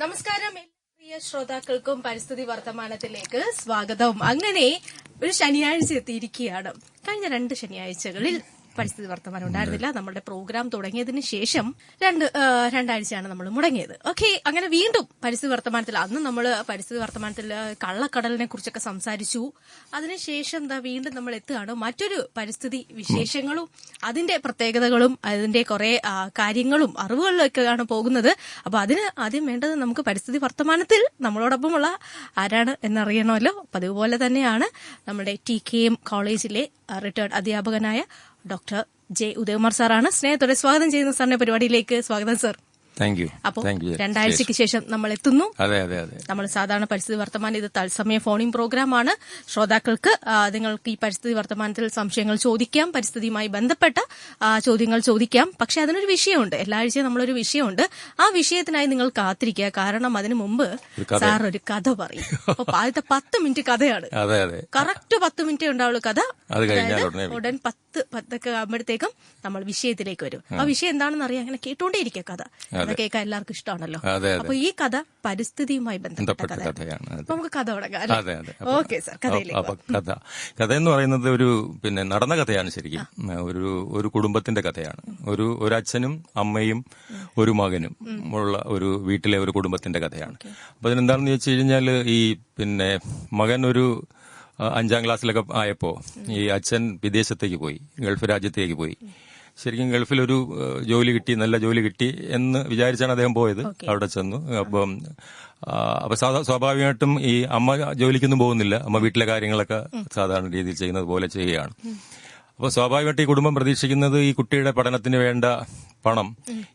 നമസ്കാരം പ്രിയ ശ്രോതാക്കൾക്കും പരിസ്ഥിതി വർത്തമാനത്തിലേക്ക് സ്വാഗതം. അങ്ങനെ ഒരു ശനിയാഴ്ച എത്തിയിരിക്കുകയാണ്. കഴിഞ്ഞ രണ്ട് ശനിയാഴ്ചകളിൽ പരിസ്ഥിതി വർത്തമാനം ഉണ്ടായിരുന്നില്ല. നമ്മുടെ പ്രോഗ്രാം തുടങ്ങിയതിന് ശേഷം രണ്ട് രണ്ടാഴ്ചയാണ് നമ്മൾ മുടങ്ങിയത്. ഓക്കെ അങ്ങനെ വീണ്ടും പരിസ്ഥിതി വർത്തമാനത്തിൽ അന്ന് നമ്മൾ പരിസ്ഥിതി വർത്തമാനത്തിൽ കള്ളക്കടലിനെ കുറിച്ചൊക്കെ സംസാരിച്ചു. അതിനുശേഷം എന്താ വീണ്ടും നമ്മൾ എത്തുകയാണ്. മറ്റൊരു പരിസ്ഥിതി വിശേഷങ്ങളും അതിന്റെ പ്രത്യേകതകളും അതിന്റെ കുറെ കാര്യങ്ങളും അറിവുകളിലൊക്കെയാണ് പോകുന്നത്. അപ്പൊ അതിന് ആദ്യം വേണ്ടത് നമുക്ക് പരിസ്ഥിതി വർത്തമാനത്തിൽ നമ്മളോടൊപ്പമുള്ള ആരാണ് എന്നറിയണമല്ലോ. അപ്പൊ അതുപോലെ തന്നെയാണ് നമ്മുടെ ടി കെ എം കോളേജിലെ റിട്ടയർഡ് അധ്യാപകനായ ഡോക്ടർ ജെ ഉദയകുമാർ സാറാണ്. സ്നേഹത്തോടെ സ്വാഗതം ചെയ്യുന്ന സാറിന്റെ പരിപാടിയിലേക്ക് സ്വാഗതം സർ. താങ്ക് യു അപ്പോൾ രണ്ടാഴ്ചയ്ക്ക് ശേഷം നമ്മൾ എത്തുന്നു അതെ അതെ അതെ. നമ്മൾ സാധാരണ പരിസ്ഥിതി വർത്തമാനം ഇത് തത്സമയ ഫോണിംഗ് പ്രോഗ്രാമാണ്. ശ്രോതാക്കൾക്ക് നിങ്ങൾക്ക് ഈ പരിസ്ഥിതി വർത്തമാനത്തിൽ സംശയങ്ങൾ ചോദിക്കാം പരിസ്ഥിതിയുമായി ബന്ധപ്പെട്ട ചോദ്യങ്ങൾ ചോദിക്കാം. പക്ഷെ അതിനൊരു വിഷയമുണ്ട്. എല്ലാ ആഴ്ചയും നമ്മളൊരു വിഷയമുണ്ട്. ആ വിഷയത്തിനായി നിങ്ങൾ കാത്തിരിക്കുക. കാരണം അതിനു മുമ്പ് സാർ ഒരു കഥ പറയും. അപ്പൊ ആദ്യത്തെ പത്ത് മിനിറ്റ് കഥയാണ്. കറക്റ്റ് പത്ത് മിനിറ്റ് ഉണ്ടാവുള്ളൂ കഥ. ഉടൻ പത്ത് പത്തൊക്കെ ആകുമ്പോഴത്തേക്കും നമ്മൾ വിഷയത്തിലേക്ക് വരും. ആ. വിഷയം എന്താണെന്ന് അറിയാം അങ്ങനെ കേട്ടോണ്ടേയിരിക്കുക കഥ. കഥ കേൾക്കാൻ എല്ലാവർക്കും ഇഷ്ടമാണല്ലോ. അപ്പൊ ഈ കഥ പരിസ്ഥിതിയുമായി ബന്ധപ്പെട്ട കഥയാണ്. നമുക്ക് കഥ തുടങ്ങാം ഓക്കെ സാർ കഥ കഥ. എന്ന് പറയുന്നത് ഒരു പിന്നെ നടന്ന കഥയാണ് ശരിക്കും. ഒരു ഒരു കുടുംബത്തിന്റെ കഥയാണ്. ഒരു ഒരു അച്ഛനും അമ്മയും ഒരു മകനും ഉള്ള ഒരു വീട്ടിലെ ഒരു കുടുംബത്തിന്റെ കഥയാണ്. അപ്പൊ അതിനെന്താണെന്ന് ചോദിച്ചു കഴിഞ്ഞാൽ ഈ പിന്നെ മകൻ ഒരു അഞ്ചാം ക്ലാസ്സിലൊക്കെ ആയപ്പോ ഈ അച്ഛൻ വിദേശത്തേക്ക് പോയി ഗൾഫ് രാജ്യത്തേക്ക് പോയി. ശരിക്കും ഗൾഫിൽ ഒരു ജോലി കിട്ടി നല്ല ജോലി കിട്ടി എന്ന് വിചാരിച്ചാണ് അദ്ദേഹം പോയത്. അവിടെ ചെന്നു. അപ്പം അപ്പൊ സ്വാഭാവികമായിട്ടും ഈ അമ്മ ജോലിക്കൊന്നും പോകുന്നില്ല. അമ്മ വീട്ടിലെ കാര്യങ്ങളൊക്കെ സാധാരണ രീതിയിൽ ചെയ്യുന്നത് പോലെ ചെയ്യുകയാണ്. അപ്പോൾ സ്വാഭാവികമായിട്ട് ഈ കുടുംബം പ്രതീക്ഷിക്കുന്നത് ഈ കുട്ടിയുടെ പഠനത്തിന് വേണ്ട പണം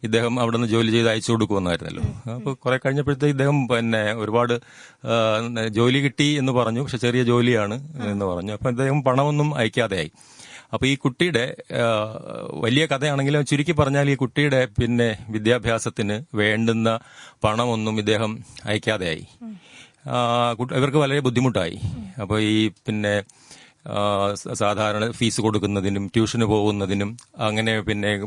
ഇദ്ദേഹം അവിടെ നിന്ന് ജോലി ചെയ്ത് അയച്ചു കൊടുക്കുമെന്നായിരുന്നല്ലോ. അപ്പോൾ കുറെ കഴിഞ്ഞപ്പോഴത്തേക്ക് ഇദ്ദേഹം പിന്നെ ഒരുപാട് ജോലി കിട്ടി എന്ന് പറഞ്ഞു. പക്ഷെ ചെറിയ ജോലിയാണ് എന്ന് പറഞ്ഞു. അപ്പൊ ഇദ്ദേഹം പണമൊന്നും അയക്കാതെയായി. അപ്പൊ ഈ കുട്ടിയുടെ വലിയ കഥയാണെങ്കിലും ചുരുക്കി പറഞ്ഞാൽ ഈ കുട്ടിയുടെ പിന്നെ വിദ്യാഭ്യാസത്തിന് വേണ്ടുന്ന പണമൊന്നും ഇദ്ദേഹം അയക്കാതെയായി. ഇവർക്ക് വളരെ ബുദ്ധിമുട്ടായി. അപ്പൊ ഈ പിന്നെ സാധാരണ ഫീസ് കൊടുക്കുന്നതിനും ട്യൂഷന് പോകുന്നതിനും അങ്ങനെ പിന്നെ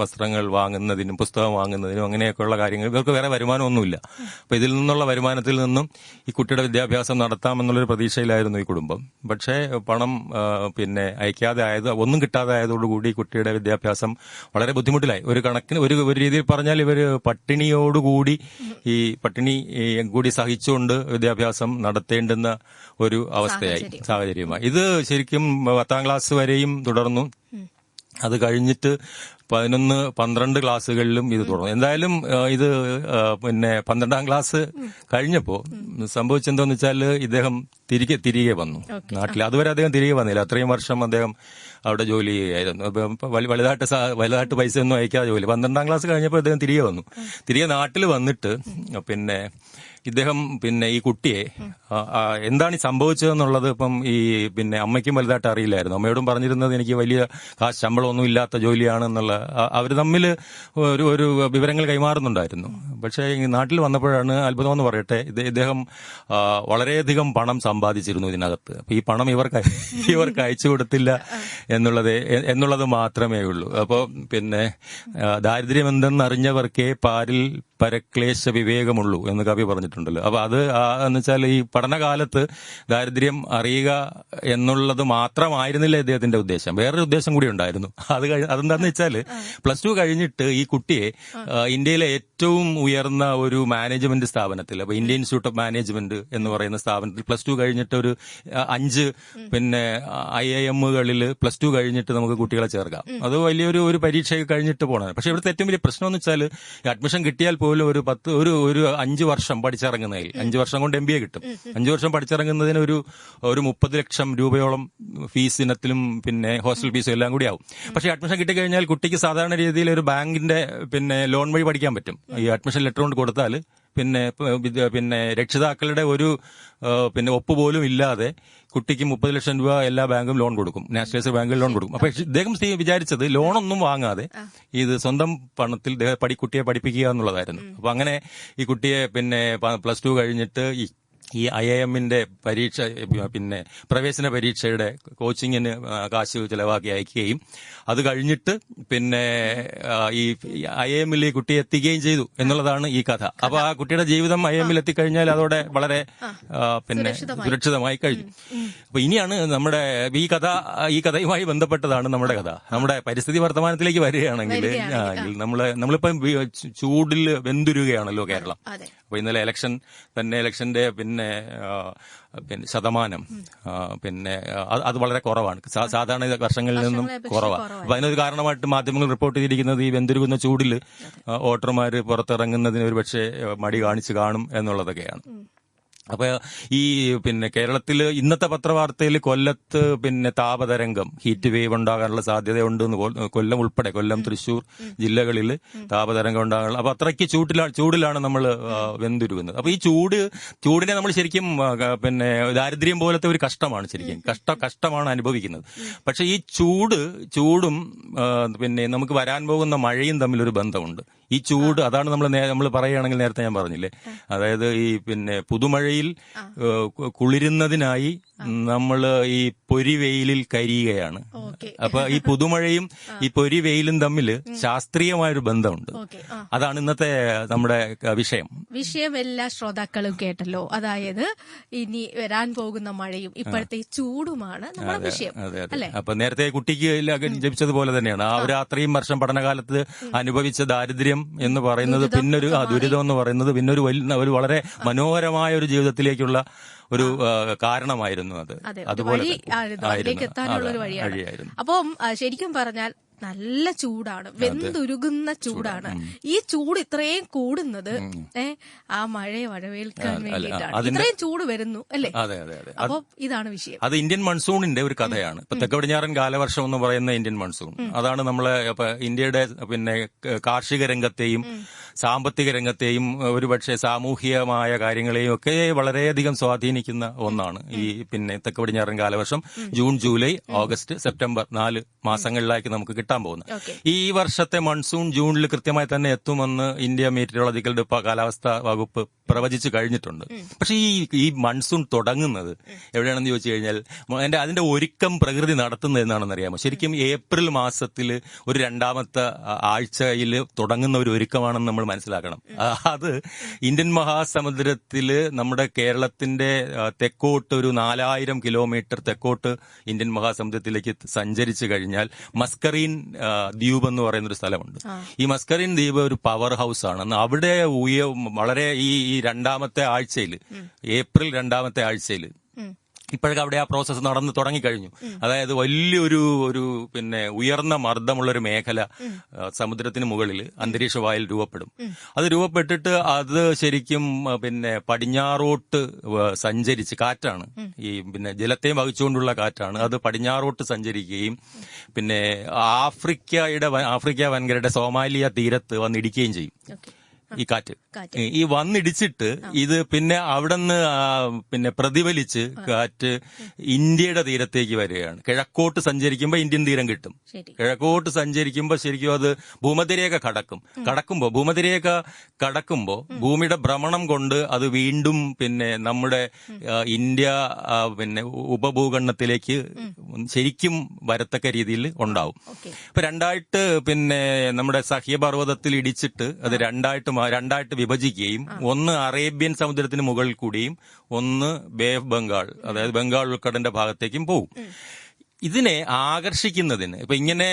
വസ്ത്രങ്ങൾ വാങ്ങുന്നതിനും പുസ്തകം വാങ്ങുന്നതിനും അങ്ങനെയൊക്കെയുള്ള കാര്യങ്ങൾ. ഇവർക്ക് വേറെ വരുമാനമൊന്നുമില്ല. അപ്പൊ ഇതിൽ നിന്നുള്ള വരുമാനത്തിൽ നിന്നും ഈ കുട്ടിയുടെ വിദ്യാഭ്യാസം നടത്താമെന്നുള്ളൊരു പ്രതീക്ഷയിലായിരുന്നു ഈ കുടുംബം. പക്ഷേ പണം പിന്നെ അയക്കാതെ ആയത് ഒന്നും കിട്ടാതെ ആയതോടുകൂടി കുട്ടിയുടെ വിദ്യാഭ്യാസം വളരെ ബുദ്ധിമുട്ടിലായി. ഒരു കണക്കിന് ഒരു ഒരു രീതിയിൽ പറഞ്ഞാൽ ഇവർ പട്ടിണിയോടുകൂടി ഈ പട്ടിണി കൂടി സഹിച്ചുകൊണ്ട് വിദ്യാഭ്യാസം നടത്തേണ്ടുന്ന ഒരു അവസ്ഥയായി സാഹചര്യമായി. ഇത് ശരിക്കും പത്താം ക്ലാസ് വരെയും തുടർന്നു. അത് കഴിഞ്ഞിട്ട് പതിനൊന്ന് പന്ത്രണ്ട് ക്ലാസ്സുകളിലും ഇത് തുടർന്നു. എന്തായാലും ഇത് പിന്നെ പന്ത്രണ്ടാം ക്ലാസ് കഴിഞ്ഞപ്പോ സംഭവിച്ചെന്താന്ന് വെച്ചാൽ ഇദ്ദേഹം തിരികെ തിരികെ വന്നു. നാട്ടിൽ അതുവരെ അദ്ദേഹം തിരികെ വന്നില്ല. അത്രയും വർഷം അദ്ദേഹം അവിടെ ജോലി ചെയ്യായിരുന്നു വലുതായിട്ട് വലുതായിട്ട് പൈസ ഒന്നും അയക്കാതെ ജോലി. പന്ത്രണ്ടാം ക്ലാസ് കഴിഞ്ഞപ്പോൾ അദ്ദേഹം തിരികെ വന്നു. തിരികെ നാട്ടിൽ വന്നിട്ട് പിന്നെ ഇദ്ദേഹം പിന്നെ ഈ കുട്ടിയെ എന്താണ് ഈ സംഭവിച്ചതെന്നുള്ളത് ഇപ്പം ഈ പിന്നെ അമ്മയ്ക്കും വലുതായിട്ട് അറിയില്ലായിരുന്നു. അമ്മയോടും പറഞ്ഞിരുന്നത് എനിക്ക് വലിയ കാശ് ശമ്പളമൊന്നും ഇല്ലാത്ത ജോലിയാണ് എന്നുള്ള അവർ തമ്മിൽ ഒരു ഒരു വിവരങ്ങൾ കൈമാറുന്നുണ്ടായിരുന്നു. പക്ഷേ ഈ നാട്ടിൽ വന്നപ്പോഴാണ് അത്ഭുതമെന്ന് പറയട്ടെ ഇദ്ദേഹം വളരെയധികം പണം സമ്പാദിച്ചിരുന്നു ഇതിനകത്ത്. അപ്പൊ ഈ പണം ഇവർക്ക് ഇവർക്ക് അയച്ചു കൊടുത്തില്ല എന്നുള്ളത് എന്നുള്ളത് മാത്രമേ ഉള്ളൂ അപ്പോൾ പിന്നെ ദാരിദ്ര്യം എന്തെന്നറിഞ്ഞവർക്കേ പാരിൽ പരക്ലേശ വിവേകമുള്ളൂ എന്ന് കവി പറഞ്ഞിട്ടുണ്ടല്ലോ. അപ്പൊ അത് എന്ന് വെച്ചാൽ ഈ പഠനകാലത്ത് ദാരിദ്ര്യം അറിയുക എന്നുള്ളത് മാത്രമായിരുന്നില്ല ഇദ്ദേഹത്തിന്റെ ഉദ്ദേശം. വേറൊരു ഉദ്ദേശം കൂടി ഉണ്ടായിരുന്നു. അത് കഴി അതെന്താന്ന് വെച്ചാൽ പ്ലസ് ടു കഴിഞ്ഞിട്ട് ഈ കുട്ടിയെ ഇന്ത്യയിലെ ഏറ്റവും ഉയർന്ന ഒരു മാനേജ്മെന്റ് സ്ഥാപനത്തിൽ അപ്പൊ ഇന്ത്യൻ ഇൻസ്റ്റിറ്റ്യൂട്ട് ഓഫ് മാനേജ്മെന്റ് എന്ന് പറയുന്ന സ്ഥാപനത്തിൽ പ്ലസ് ടു കഴിഞ്ഞിട്ട് ഒരു അഞ്ച് പിന്നെ ഐ ഐ എമ്മുകളിൽ പ്ലസ് ടു കഴിഞ്ഞിട്ട് നമുക്ക് കുട്ടികളെ ചേർക്കാം. അത് വലിയൊരു ഒരു പരീക്ഷ കഴിഞ്ഞിട്ട് പോകണം പക്ഷെ ഇവിടുത്തെ ഏറ്റവും വലിയ പ്രശ്നം എന്ന് വെച്ചാൽ അഡ്മിഷൻ കിട്ടിയാൽ പോലും ഒരു പത്ത് ഒരു ഒരു അഞ്ച് വർഷം പഠിച്ചിറങ്ങുന്നതിൽ അഞ്ച് വർഷം കൊണ്ട് എം ബി എ കിട്ടും. അഞ്ച് വർഷം പഠിച്ചിറങ്ങുന്നതിന് ഒരു ഒരു മുപ്പത് ലക്ഷം രൂപയോളം ഫീസ് ഇനത്തിലും പിന്നെ ഹോസ്റ്റൽ ഫീസും എല്ലാം കൂടി ആവും. പക്ഷെ അഡ്മിഷൻ കിട്ടിക്കഴിഞ്ഞാൽ കുട്ടിക്ക് സാധാരണ രീതിയിൽ ഒരു ബാങ്കിന്റെ പിന്നെ ലോൺ വഴി പഠിക്കാൻ പറ്റും. ഈ അഡ്മിഷൻ ലെറ്റർ കൊണ്ട് കൊടുത്താൽ പിന്നെ പിന്നെ രക്ഷിതാക്കളുടെ ഒരു പിന്നെ ഒപ്പ് പോലും ഇല്ലാതെ കുട്ടിക്ക് മുപ്പത് ലക്ഷം രൂപ എല്ലാ ബാങ്കും ലോൺ കൊടുക്കും. നാഷണലൈസ്ഡ് ബാങ്കിൽ ലോൺ കൊടുക്കും. അപ്പൊ ഇദ്ദേഹം വിചാരിച്ചത് ലോണൊന്നും വാങ്ങാതെ ഇത് സ്വന്തം പണത്തിൽ പഠി കുട്ടിയെ പഠിപ്പിക്കുക എന്നുള്ളതായിരുന്നു. അപ്പൊ അങ്ങനെ ഈ കുട്ടിയെ പിന്നെ പ്ലസ് ടു കഴിഞ്ഞിട്ട് ഈ ഐ ഐ എമ്മിന്റെ പരീക്ഷ പിന്നെ പ്രവേശന പരീക്ഷയുടെ കോച്ചിങ്ങിന് കാശ് ചിലവാക്കി അയക്കുകയും അത് കഴിഞ്ഞിട്ട് പിന്നെ ഈ ഐ ഐ എമ്മിൽ ഈ കുട്ടി എത്തിക്കുകയും ചെയ്തു എന്നുള്ളതാണ് ഈ കഥ. അപ്പൊ ആ കുട്ടിയുടെ ജീവിതം ഐ എമ്മിൽ എത്തിക്കഴിഞ്ഞാൽ അതോടെ വളരെ പിന്നെ സുരക്ഷിതമായി. കഴിഞ്ഞു. അപ്പൊ ഇനിയാണ് നമ്മുടെ ഈ കഥ ഈ കഥയുമായി ബന്ധപ്പെട്ടതാണ് നമ്മുടെ കഥ. നമ്മുടെ പരിസ്ഥിതി വർത്തമാനത്തിലേക്ക് വരികയാണെങ്കിൽ നമ്മളിപ്പം ചൂടിൽ വെന്തുരുകയാണല്ലോ കേരളം. അതെ അപ്പൊ ഇന്നലെ ഇലക്ഷൻ തന്നെ ഇലക്ഷന്റെ പിന്നെ പിന്നെ ശതമാനം പിന്നെ അത് വളരെ കുറവാണ്. സാധാരണ വർഷങ്ങളിൽ നിന്നും കുറവാണ്. അപ്പൊ അതിനൊരു കാരണമായിട്ട് മാധ്യമങ്ങൾ റിപ്പോർട്ട് ചെയ്തിരിക്കുന്നത് ഈ വെന്തുരുകുന്ന ചൂടിൽ വോട്ടർമാർ പുറത്തിറങ്ങുന്നതിന് ഒരു പക്ഷേ മടി കാണിച്ചു കാണും എന്നുള്ളതൊക്കെയാണ്. അപ്പൊ ഈ പിന്നെ കേരളത്തിൽ ഇന്നത്തെ പത്രവാർത്തയിൽ കൊല്ലത്ത് പിന്നെ താപതരംഗം ഹീറ്റ് വേവ് ഉണ്ടാകാനുള്ള സാധ്യതയുണ്ട് എന്ന് കൊല്ലം ഉൾപ്പെടെ കൊല്ലം തൃശൂർ ജില്ലകളിൽ താപതരംഗം ഉണ്ടാകാനുള്ള അപ്പൊ അത്രയ്ക്ക് ചൂട്ടിലാണ് ചൂടിലാണ് നമ്മൾ വെന്തുരുകുന്നത്. അപ്പൊ ഈ ചൂട് ചൂടിനെ നമ്മൾ ശരിക്കും പിന്നെ ദാരിദ്ര്യം പോലത്തെ ഒരു കഷ്ടമാണ് ശരിക്കും. കഷ്ട കഷ്ടമാണ് അനുഭവിക്കുന്നത്. പക്ഷെ ഈ ചൂട് ചൂടും പിന്നെ നമുക്ക് വരാൻ പോകുന്ന മഴയും തമ്മിലൊരു ബന്ധമുണ്ട്. ഈ ചൂട് അതാണ് നമ്മൾ നമ്മൾ പറയുകയാണെങ്കിൽ നേരത്തെ ഞാൻ പറഞ്ഞില്ലേ? അതായത് ഈ പിന്നെ കു- കുളിരുന്നതിനായി നമ്മൾ ഈ പൊരിവെയിലിൽ കരിയുകയാണ്. ഓക്കെ. അപ്പൊ ഈ പുതുമഴയും ഈ പൊരിവെയിലും തമ്മിൽ ശാസ്ത്രീയമായൊരു ബന്ധമുണ്ട്. അതാണ് ഇന്നത്തെ നമ്മുടെ വിഷയം. വിഷയം എല്ലാ ശ്രോതാക്കളും കേട്ടല്ലോ. അതായത് ഇനി വരാൻ പോകുന്ന മഴയും ഇപ്പോഴത്തെ ചൂടുമാണ് നമ്മുടെ വിഷയം. അല്ലേ? അപ്പൊ നേരത്തെ കുട്ടിക്ക് ജപിച്ചതുപോലെ തന്നെയാണ്. ആ ഒരു അത്രയും വർഷം പഠനകാലത്ത് അനുഭവിച്ച ദാരിദ്ര്യം എന്ന് പറയുന്നത് പിന്നൊരു ദുരിതം എന്ന് പറയുന്നത് പിന്നൊരു വലിയ ഒരു വളരെ മനോഹരമായ ഒരു ജീവിതത്തിലേക്കുള്ള ഒരു കാരണമായിരുന്നു അത്. അതുപോലെ വഴിയായിരുന്നു. അപ്പം ശരിക്കും പറഞ്ഞാൽ നല്ല ചൂടാണ്. വെന്തുരുകുന്ന ചൂടാണ്. ഈ ചൂട് ഇത്രയും കൂടുന്നത് ഏ ആ മഴയെ വഴവേൽക്കാൻ വേണ്ടിയിട്ടാണ്. ഇത്രയും ചൂട് വരുന്നു അല്ലേ? അതെ അതെ അതെ. അപ്പൊ ഇതാണ് വിഷയം. അത് ഇന്ത്യൻ മൺസൂണിന്റെ ഒരു കഥയാണ്. ഇപ്പൊ തെക്ക് പടിഞ്ഞാറൻ കാലവർഷം എന്ന് പറയുന്ന ഇന്ത്യൻ മൺസൂൺ. അതാണ് നമ്മളെ ഇന്ത്യയുടെ പിന്നെ കാർഷിക രംഗത്തെയും സാമ്പത്തിക രംഗത്തെയും ഒരുപക്ഷെ സാമൂഹികമായ കാര്യങ്ങളെയും ഒക്കെ വളരെയധികം സ്വാധീനിക്കുന്ന ഒന്നാണ് ഈ പിന്നെ തെക്ക് പടിഞ്ഞാറൻ കാലവർഷം ജൂൺ ജൂലൈ ഓഗസ്റ്റ് സെപ്റ്റംബർ നാല് മാസങ്ങളിലേക്ക് നമുക്ക് കിട്ടാൻ പോകുന്നത് ഈ വർഷത്തെ മൺസൂൺ ജൂണിൽ കൃത്യമായി തന്നെ എത്തുമെന്ന് ഇന്ത്യ മീറ്ററോളജിക്കൽ കാലാവസ്ഥാ വകുപ്പ് പ്രവചിച്ചു കഴിഞ്ഞിട്ടുണ്ട്. പക്ഷെ ഈ ഈ മൺസൂൺ തുടങ്ങുന്നത് എവിടെയാണെന്ന് ചോദിച്ചു കഴിഞ്ഞാൽ എന്റെ അതിന്റെ അതിന്റെ ഒരുക്കം പ്രകൃതി നടത്തുന്നത് എന്നാണെന്ന് അറിയാമോ ശരിക്കും ഏപ്രിൽ മാസത്തിൽ ഒരു രണ്ടാമത്തെ ആഴ്ചയിൽ തുടങ്ങുന്ന ഒരു ഒരുക്കമാണെന്ന് നമ്മൾ മനസ്സിലാക്കണം. അത് ഇന്ത്യൻ മഹാസമുദ്രത്തിൽ നമ്മുടെ കേരളത്തിന്റെ തെക്കോട്ട് ഒരു നാലായിരം കിലോമീറ്റർ തെക്കോട്ട് ഇന്ത്യൻ മഹാസമുദ്രത്തിലേക്ക് സഞ്ചരിച്ചു കഴിഞ്ഞാൽ മസ്കറീൻ ദ്വീപ് എന്ന് പറയുന്ന ഒരു സ്ഥലമുണ്ട് ഈ മസ്കറിൻ ദ്വീപ് ഒരു പവർ ഹൗസ് ആണ്. അവിടെ ഉയ വളരെ ഈ രണ്ടാമത്തെ ആഴ്ചയിൽ ഏപ്രിൽ രണ്ടാമത്തെ ആഴ്ചയിൽ. ഇപ്പോഴൊക്കെ അവിടെ ആ പ്രോസസ്സ് നടന്ന് തുടങ്ങിക്കഴിഞ്ഞു. അതായത് വലിയൊരു ഒരു പിന്നെ ഉയർന്ന മർദ്ദമുള്ള ഒരു മേഖല സമുദ്രത്തിന് മുകളിൽ അന്തരീക്ഷ വായിൽ രൂപപ്പെടും. അത് രൂപപ്പെട്ടിട്ട് അത് ശരിക്കും പിന്നെ പടിഞ്ഞാറോട്ട് സഞ്ചരിച്ച് കാറ്റാണ്. ഈ പിന്നെ ജലത്തെയും വഹിച്ചുകൊണ്ടുള്ള കാറ്റാണ്. അത് പടിഞ്ഞാറോട്ട് സഞ്ചരിക്കുകയും പിന്നെ ആഫ്രിക്കയുടെ ആഫ്രിക്ക വൻകരയുടെ സോമാലിയ തീരത്ത് വന്നിടിക്കുകയും ചെയ്യും. ഈ കാറ്റ്. ഈ- വന്നിടിച്ചിട്ട് ഇത് പിന്നെ അവിടുന്ന് നിന്ന് പിന്നെ പ്രതിഫലിച്ച് കാറ്റ് ഇന്ത്യയുടെ തീരത്തേക്ക് വരികയാണ്. കിഴക്കോട്ട് സഞ്ചരിക്കുമ്പോൾ ഇന്ത്യൻ തീരം കിട്ടും. കിഴക്കോട്ട് സഞ്ചരിക്കുമ്പോൾ ശരിക്കും അത് ഭൂമധ്യരേഖ കടക്കും. കടക്കുമ്പോൾ ഭൂമധ്യരേഖ കടക്കുമ്പോൾ ഭൂമിയുടെ ഭ്രമണം കൊണ്ട് അത് വീണ്ടും പിന്നെ നമ്മുടെ ഇന്ത്യ പിന്നെ ഉപഭൂഖണ്ഡത്തിലേക്ക് ശരിക്കും വരത്തക്ക രീതിയിൽ ഉണ്ടാവും. അപ്പൊ ഇപ്പൊ രണ്ടായിട്ട് പിന്നെ നമ്മുടെ സഹ്യപർവതത്തിൽ ഇടിച്ചിട്ട് അത് രണ്ടായിട്ട് രണ്ടായിട്ട് വിഭജിക്കുകയും ഒന്ന് അറേബ്യൻ സമുദ്രത്തിന് മുകളിൽ കൂടിയും ഒന്ന് ബേ ഓഫ് ബംഗാൾ അതായത് ബംഗാൾ ഉൾക്കടലിന്റെ ഭാഗത്തേക്കും പോകും ഇതിനെ ആകർഷിക്കുന്നതിന് ഇപ്പൊ ഇങ്ങനെ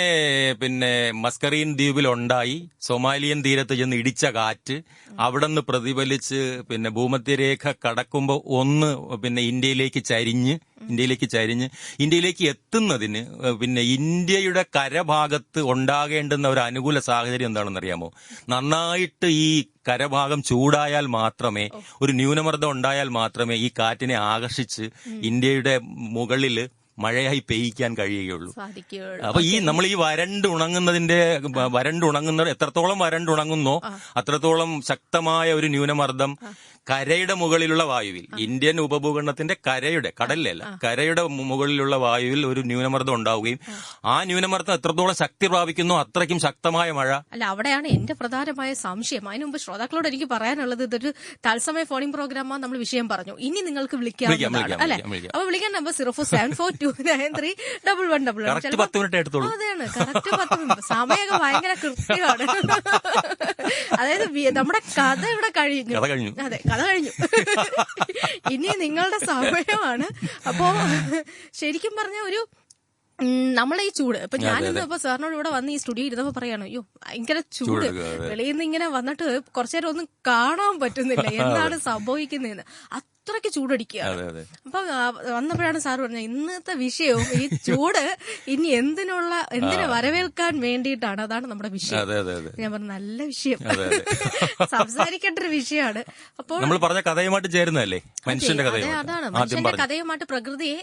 പിന്നെ മസ്കറീൻ ദ്വീപിൽ ഉണ്ടായി സൊമാലിയൻ തീരത്ത് ചെന്ന് ഇടിച്ച കാറ്റ് അവിടെ നിന്ന് പ്രതിഫലിച്ച് പിന്നെ ഭൂമധ്യരേഖ കടക്കുമ്പോൾ ഒന്ന് പിന്നെ ഇന്ത്യയിലേക്ക് ചരിഞ്ഞ് ഇന്ത്യയിലേക്ക് ചരിഞ്ഞ് ഇന്ത്യയിലേക്ക് എത്തുന്നതിന് പിന്നെ ഇന്ത്യയുടെ കരഭാഗത്ത് ഉണ്ടാകേണ്ടുന്ന ഒരു അനുകൂല സാഹചര്യം എന്താണെന്ന് അറിയാമോ നന്നായിട്ട് ഈ കരഭാഗം ചൂടായാൽ മാത്രമേ ഒരു ന്യൂനമർദ്ദം ഉണ്ടായാൽ മാത്രമേ ഈ കാറ്റിനെ ആകർഷിച്ച് ഇന്ത്യയുടെ മുകളിൽ മഴയായി പെയ്യിക്കാൻ കഴിയുകയുള്ളൂ. അപ്പൊ ഈ നമ്മൾ ഈ വരണ്ട് ഉണങ്ങുന്നതിന്റെ വരണ്ട് ഉണങ്ങുന്ന എത്രത്തോളം വരണ്ട് ഉണങ്ങുന്നോ അത്രത്തോളം ശക്തമായ ഒരു ന്യൂനമർദ്ദം കരയുടെ മുകളിലുള്ള വായുവിൽ ഇന്ത്യൻ ഉപഭൂഖണ്ഡത്തിന്റെ കരയുടെ കടലിലല്ല കരയുടെ മുകളിലുള്ള വായുവിൽ ഒരു ന്യൂനമർദ്ദം ഉണ്ടാവുകയും ആ. ന്യൂനമർദ്ദം എത്രത്തോളം ശക്തി പ്രാപിക്കുന്നു അത്രയ്ക്കും ശക്തമായ മഴ. അല്ല അവിടെയാണ് എന്റെ പ്രധാനമായ സംശയം. അതിനു മുമ്പ് ശ്രോതാക്കളോട് എനിക്ക് പറയാനുള്ളത് ഇതൊരു തത്സമയ ഫോണിംഗ് പ്രോഗ്രാമാണ് നമ്മൾ വിഷയം പറഞ്ഞു. ഇനി നിങ്ങൾക്ക് വിളിക്കാം, അല്ലെ. അപ്പൊ വിളിക്കാൻ number zero four seven four two nine three double one double one പത്ത് മിനിറ്റ് എടുത്തോളൂ. അതെയാണ് കറക്റ്റ് പത്ത് മിനിറ്റ് സമയമൊക്കെ ഭയങ്കര കൃത്യമാണ്. അതായത് നമ്മുടെ കഥ ഇവിടെ കഴിഞ്ഞു. അതെ കഥ കഴിഞ്ഞു. ഇനി നിങ്ങളുടെ സമയമാണ്. അപ്പോ ശരിക്കും പറഞ്ഞ ഒരു നമ്മളെ ഈ ചൂട്. ഇപ്പൊ ഞാനിന്ന് ഇപ്പൊ സാറിനോട് ഇവിടെ വന്ന് ഈ സ്റ്റുഡിയോ ഇരുന്നപ്പോ പറയാണ് അയ്യോ ഭയങ്കര ചൂട്. ചൂട്, വെളിയിൽ നിന്ന് ഇങ്ങനെ വന്നിട്ട് കുറച്ചു നേരം ഒന്നും കാണാൻ പറ്റുന്നില്ല. എന്താണ് സംഭവിക്കുന്നതെന്ന്. അത്രയ്ക്ക് ചൂടടിക്കുകയാണ്. അപ്പൊ വന്നപ്പോഴാണ് സാർ പറഞ്ഞത് ഇന്നത്തെ വിഷയവും ഈ ചൂട് ഇനി എന്തിനുള്ള എന്തിനെ വരവേൽക്കാൻ വേണ്ടിയിട്ടാണ് അതാണ് നമ്മുടെ വിഷയം. ഞാൻ പറഞ്ഞ നല്ല വിഷയം. സംസാരിക്കേണ്ട ഒരു വിഷയമാണ്. അപ്പോൾ നമ്മൾ പറഞ്ഞ കഥയുമായിട്ട് ചേരുന്നതല്ലേ? മനുഷ്യന്റെ അതെ അതാണ്. മനുഷ്യന്റെ കഥയുമായിട്ട് പ്രകൃതിയെ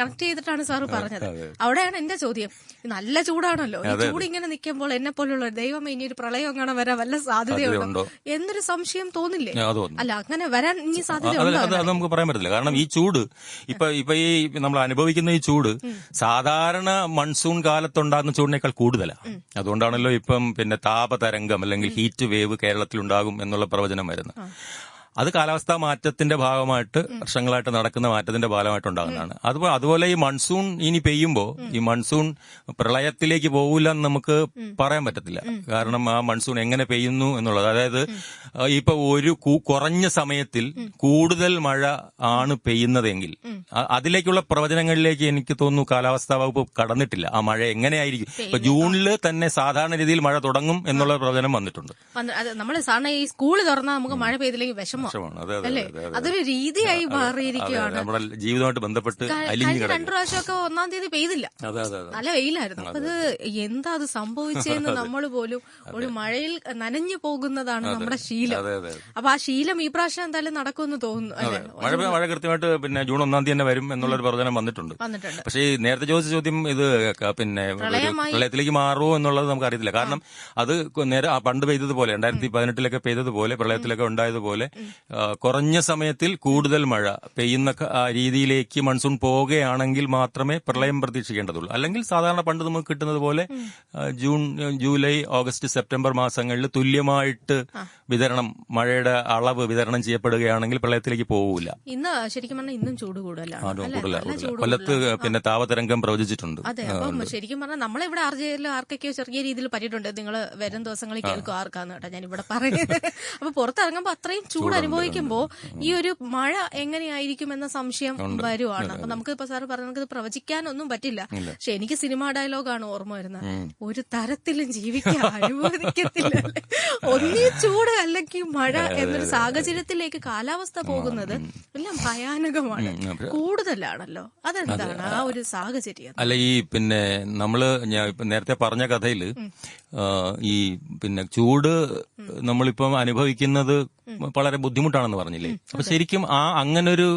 കണക്ട് ചെയ്തിട്ടാണ് സാർ പറഞ്ഞത്. അവിടെയാണ് എന്റെ ചോദ്യം. നല്ല ചൂടാണല്ലോ. ഈ ചൂട് ഇങ്ങനെ നിൽക്കുമ്പോൾ എന്നെ പോലുള്ള ദൈവം ഇനി ഒരു പ്രളയം അങ്ങനെ വരാൻ വല്ല സാധ്യതയുണ്ടോ? എന്നൊരു സംശയം തോന്നില്ലേ? അല്ല അങ്ങനെ വരാൻ ഇനി സാധ്യത സാധ്യതയുണ്ടോ അത് അത് നമുക്ക് പറയാൻ പറ്റില്ല കാരണം ഈ ചൂട് ഇപ്പൊ ഇപ്പൊ ഈ നമ്മൾ അനുഭവിക്കുന്ന ഈ ചൂട് സാധാരണ മൺസൂൺ കാലത്തുണ്ടാകുന്ന ചൂടിനേക്കാൾ കൂടുതലാണ് അതുകൊണ്ടാണല്ലോ ഇപ്പം പിന്നെ താപതരംഗം അല്ലെങ്കിൽ ഹീറ്റ് വേവ് കേരളത്തിൽ ഉണ്ടാകും എന്നുള്ള പ്രവചനം വരുന്നത്. അത് കാലാവസ്ഥാ മാറ്റത്തിന്റെ ഭാഗമായിട്ട് വർഷങ്ങളായിട്ട് നടക്കുന്ന മാറ്റത്തിന്റെ ഭാഗമായിട്ട് ഉണ്ടാകുന്നതാണ് അതുപോലെ അതുപോലെ ഈ മൺസൂൺ ഇനി പെയ്യുമ്പോൾ ഈ മൺസൂൺ പ്രളയത്തിലേക്ക് പോകില്ല എന്ന് നമുക്ക് പറയാൻ പറ്റത്തില്ല. കാരണം ആ മൺസൂൺ എങ്ങനെ പെയ്യുന്നു എന്നുള്ളത്. അതായത് ഇപ്പൊ ഒരു കുറഞ്ഞ സമയത്തിൽ കൂടുതൽ മഴ ആണ് പെയ്യുന്നതെങ്കിൽ അതിലേക്കുള്ള പ്രവചനങ്ങളിലേക്ക് എനിക്ക് തോന്നുന്നു കാലാവസ്ഥാ വകുപ്പ് കടന്നിട്ടില്ല. ആ മഴ എങ്ങനെയായിരിക്കും? ഇപ്പൊ ജൂണിൽ തന്നെ സാധാരണ രീതിയിൽ മഴ തുടങ്ങും എന്നുള്ള പ്രവചനം വന്നിട്ടുണ്ട്. നമ്മൾ സാധാരണ ഈ സ്കൂൾ തുറന്നാൽ നമുക്ക് മഴ പെയ്തില്ലെങ്കിൽ വിഷമം അതെ, അതെ, അതെ. അതൊരു രീതിയായി മാറിയിരിക്കുകയാണ്. നമ്മുടെ ജീവിതമായിട്ട് ബന്ധപ്പെട്ട് കഴിഞ്ഞ രണ്ടു പ്രാവശ്യമൊക്കെ ഒന്നാം തീയതി പെയ്തില്ല. നല്ല വെയിലായിരുന്നു. അപ്പൊ അത്. എന്താ അത് സംഭവിച്ചതെന്ന് നമ്മൾ പോലും ഒരു മഴയിൽ നനഞ്ഞു പോകുന്നതാണ് നമ്മുടെ ശീലം. അപ്പൊ ആ ശീലം ഈ പ്രാവശ്യം എന്തായാലും നടക്കുമെന്ന് തോന്നുന്നു. മഴ മഴ കൃത്യമായിട്ട് പിന്നെ ജൂൺ ഒന്നാം തീയതി തന്നെ വരും എന്നുള്ളൊരു പ്രവചനം വന്നിട്ടുണ്ട്. പക്ഷേ ഈ നേരത്തെ ചോദിച്ച ചോദ്യം ഇത് പിന്നെ പ്രളയത്തിലേക്ക് മാറുമോ എന്നുള്ളത് നമുക്ക് അറിയത്തില്ല കാരണം അത് നേരെ പണ്ട് പെയ്തതുപോലെ രണ്ടായിരത്തി പതിനെട്ടിലൊക്കെ പെയ്തതുപോലെ പ്രളയത്തിലൊക്കെ ഉണ്ടായതുപോലെ കുറഞ്ഞ സമയത്തിൽ കൂടുതൽ മഴ പെയ്യുന്ന രീതിയിലേക്ക് മൺസൂൺ പോവുകയാണെങ്കിൽ മാത്രമേ പ്രളയം പ്രതീക്ഷിക്കേണ്ടതുള്ളൂ. അല്ലെങ്കിൽ സാധാരണ പണ്ട് നമുക്ക് കിട്ടുന്നത് പോലെ ജൂൺ ജൂലൈ ഓഗസ്റ്റ് സെപ്റ്റംബർ മാസങ്ങളിൽ തുല്യമായിട്ട് വിതരണം മഴയുടെ അളവ് വിതരണം ചെയ്യപ്പെടുകയാണെങ്കിൽ പ്രളയത്തിലേക്ക് പോവില്ല ഇന്ന് ശരിക്കും പറഞ്ഞാൽ ഇന്നും ചൂട് കൂടുതലാണ് കൊല്ലത്ത് പിന്നെ താപതരംഗം പ്രവചിച്ചിട്ടുണ്ട്. അതെ അപ്പം ശരിക്കും പറഞ്ഞാൽ നമ്മളിവിടെ ആർജയിലും ആർക്കൊക്കെയോ ചെറിയ രീതിയിൽ പറ്റിയിട്ടുണ്ട്. നിങ്ങൾ വരും ദിവസങ്ങളിൽ കേൾക്കും ആർക്കാന്ന് കേട്ടോ ഞാൻ ഇവിടെ പറയുന്നത്. അപ്പൊ പുറത്തിറങ്ങുമ്പോൾ അത്രയും ചൂട് അനുഭവിക്കുമ്പോൾ ഈ ഒരു മഴ എങ്ങനെയായിരിക്കും എന്ന സംശയം വരുവാണ്. അപ്പൊ നമുക്ക് ഇപ്പൊ സാറ് പറഞ്ഞ നമുക്ക് പ്രവചിക്കാനൊന്നും പറ്റില്ല. പക്ഷെ എനിക്ക് സിനിമാ ഡയലോഗാണ് ഓർമ്മ വരുന്നത്. ഒരു തരത്തിലും ജീവിക്കാൻ അനുവദിക്കത്തില്ല. ഒന്നീ ചൂട് അല്ലെങ്കിൽ മഴ എന്നൊരു സാഹചര്യത്തിലേക്ക് കാലാവസ്ഥ പോകുന്നത് എല്ലാം ഭയാനകമാണ്. കൂടുതലാണല്ലോ. അതെന്താണ് ആ ഒരു സാഹചര്യം? അല്ല ഈ പിന്നെ നമ്മൾ ഞാൻ നേരത്തെ പറഞ്ഞ കഥയിൽ ഈ പിന്നെ ചൂട് നമ്മളിപ്പം അനുഭവിക്കുന്നത് വളരെ ബുദ്ധിമുട്ടാണെന്ന് പറഞ്ഞില്ലേ? അപ്പൊ ശരിക്കും ആ അങ്ങനൊരു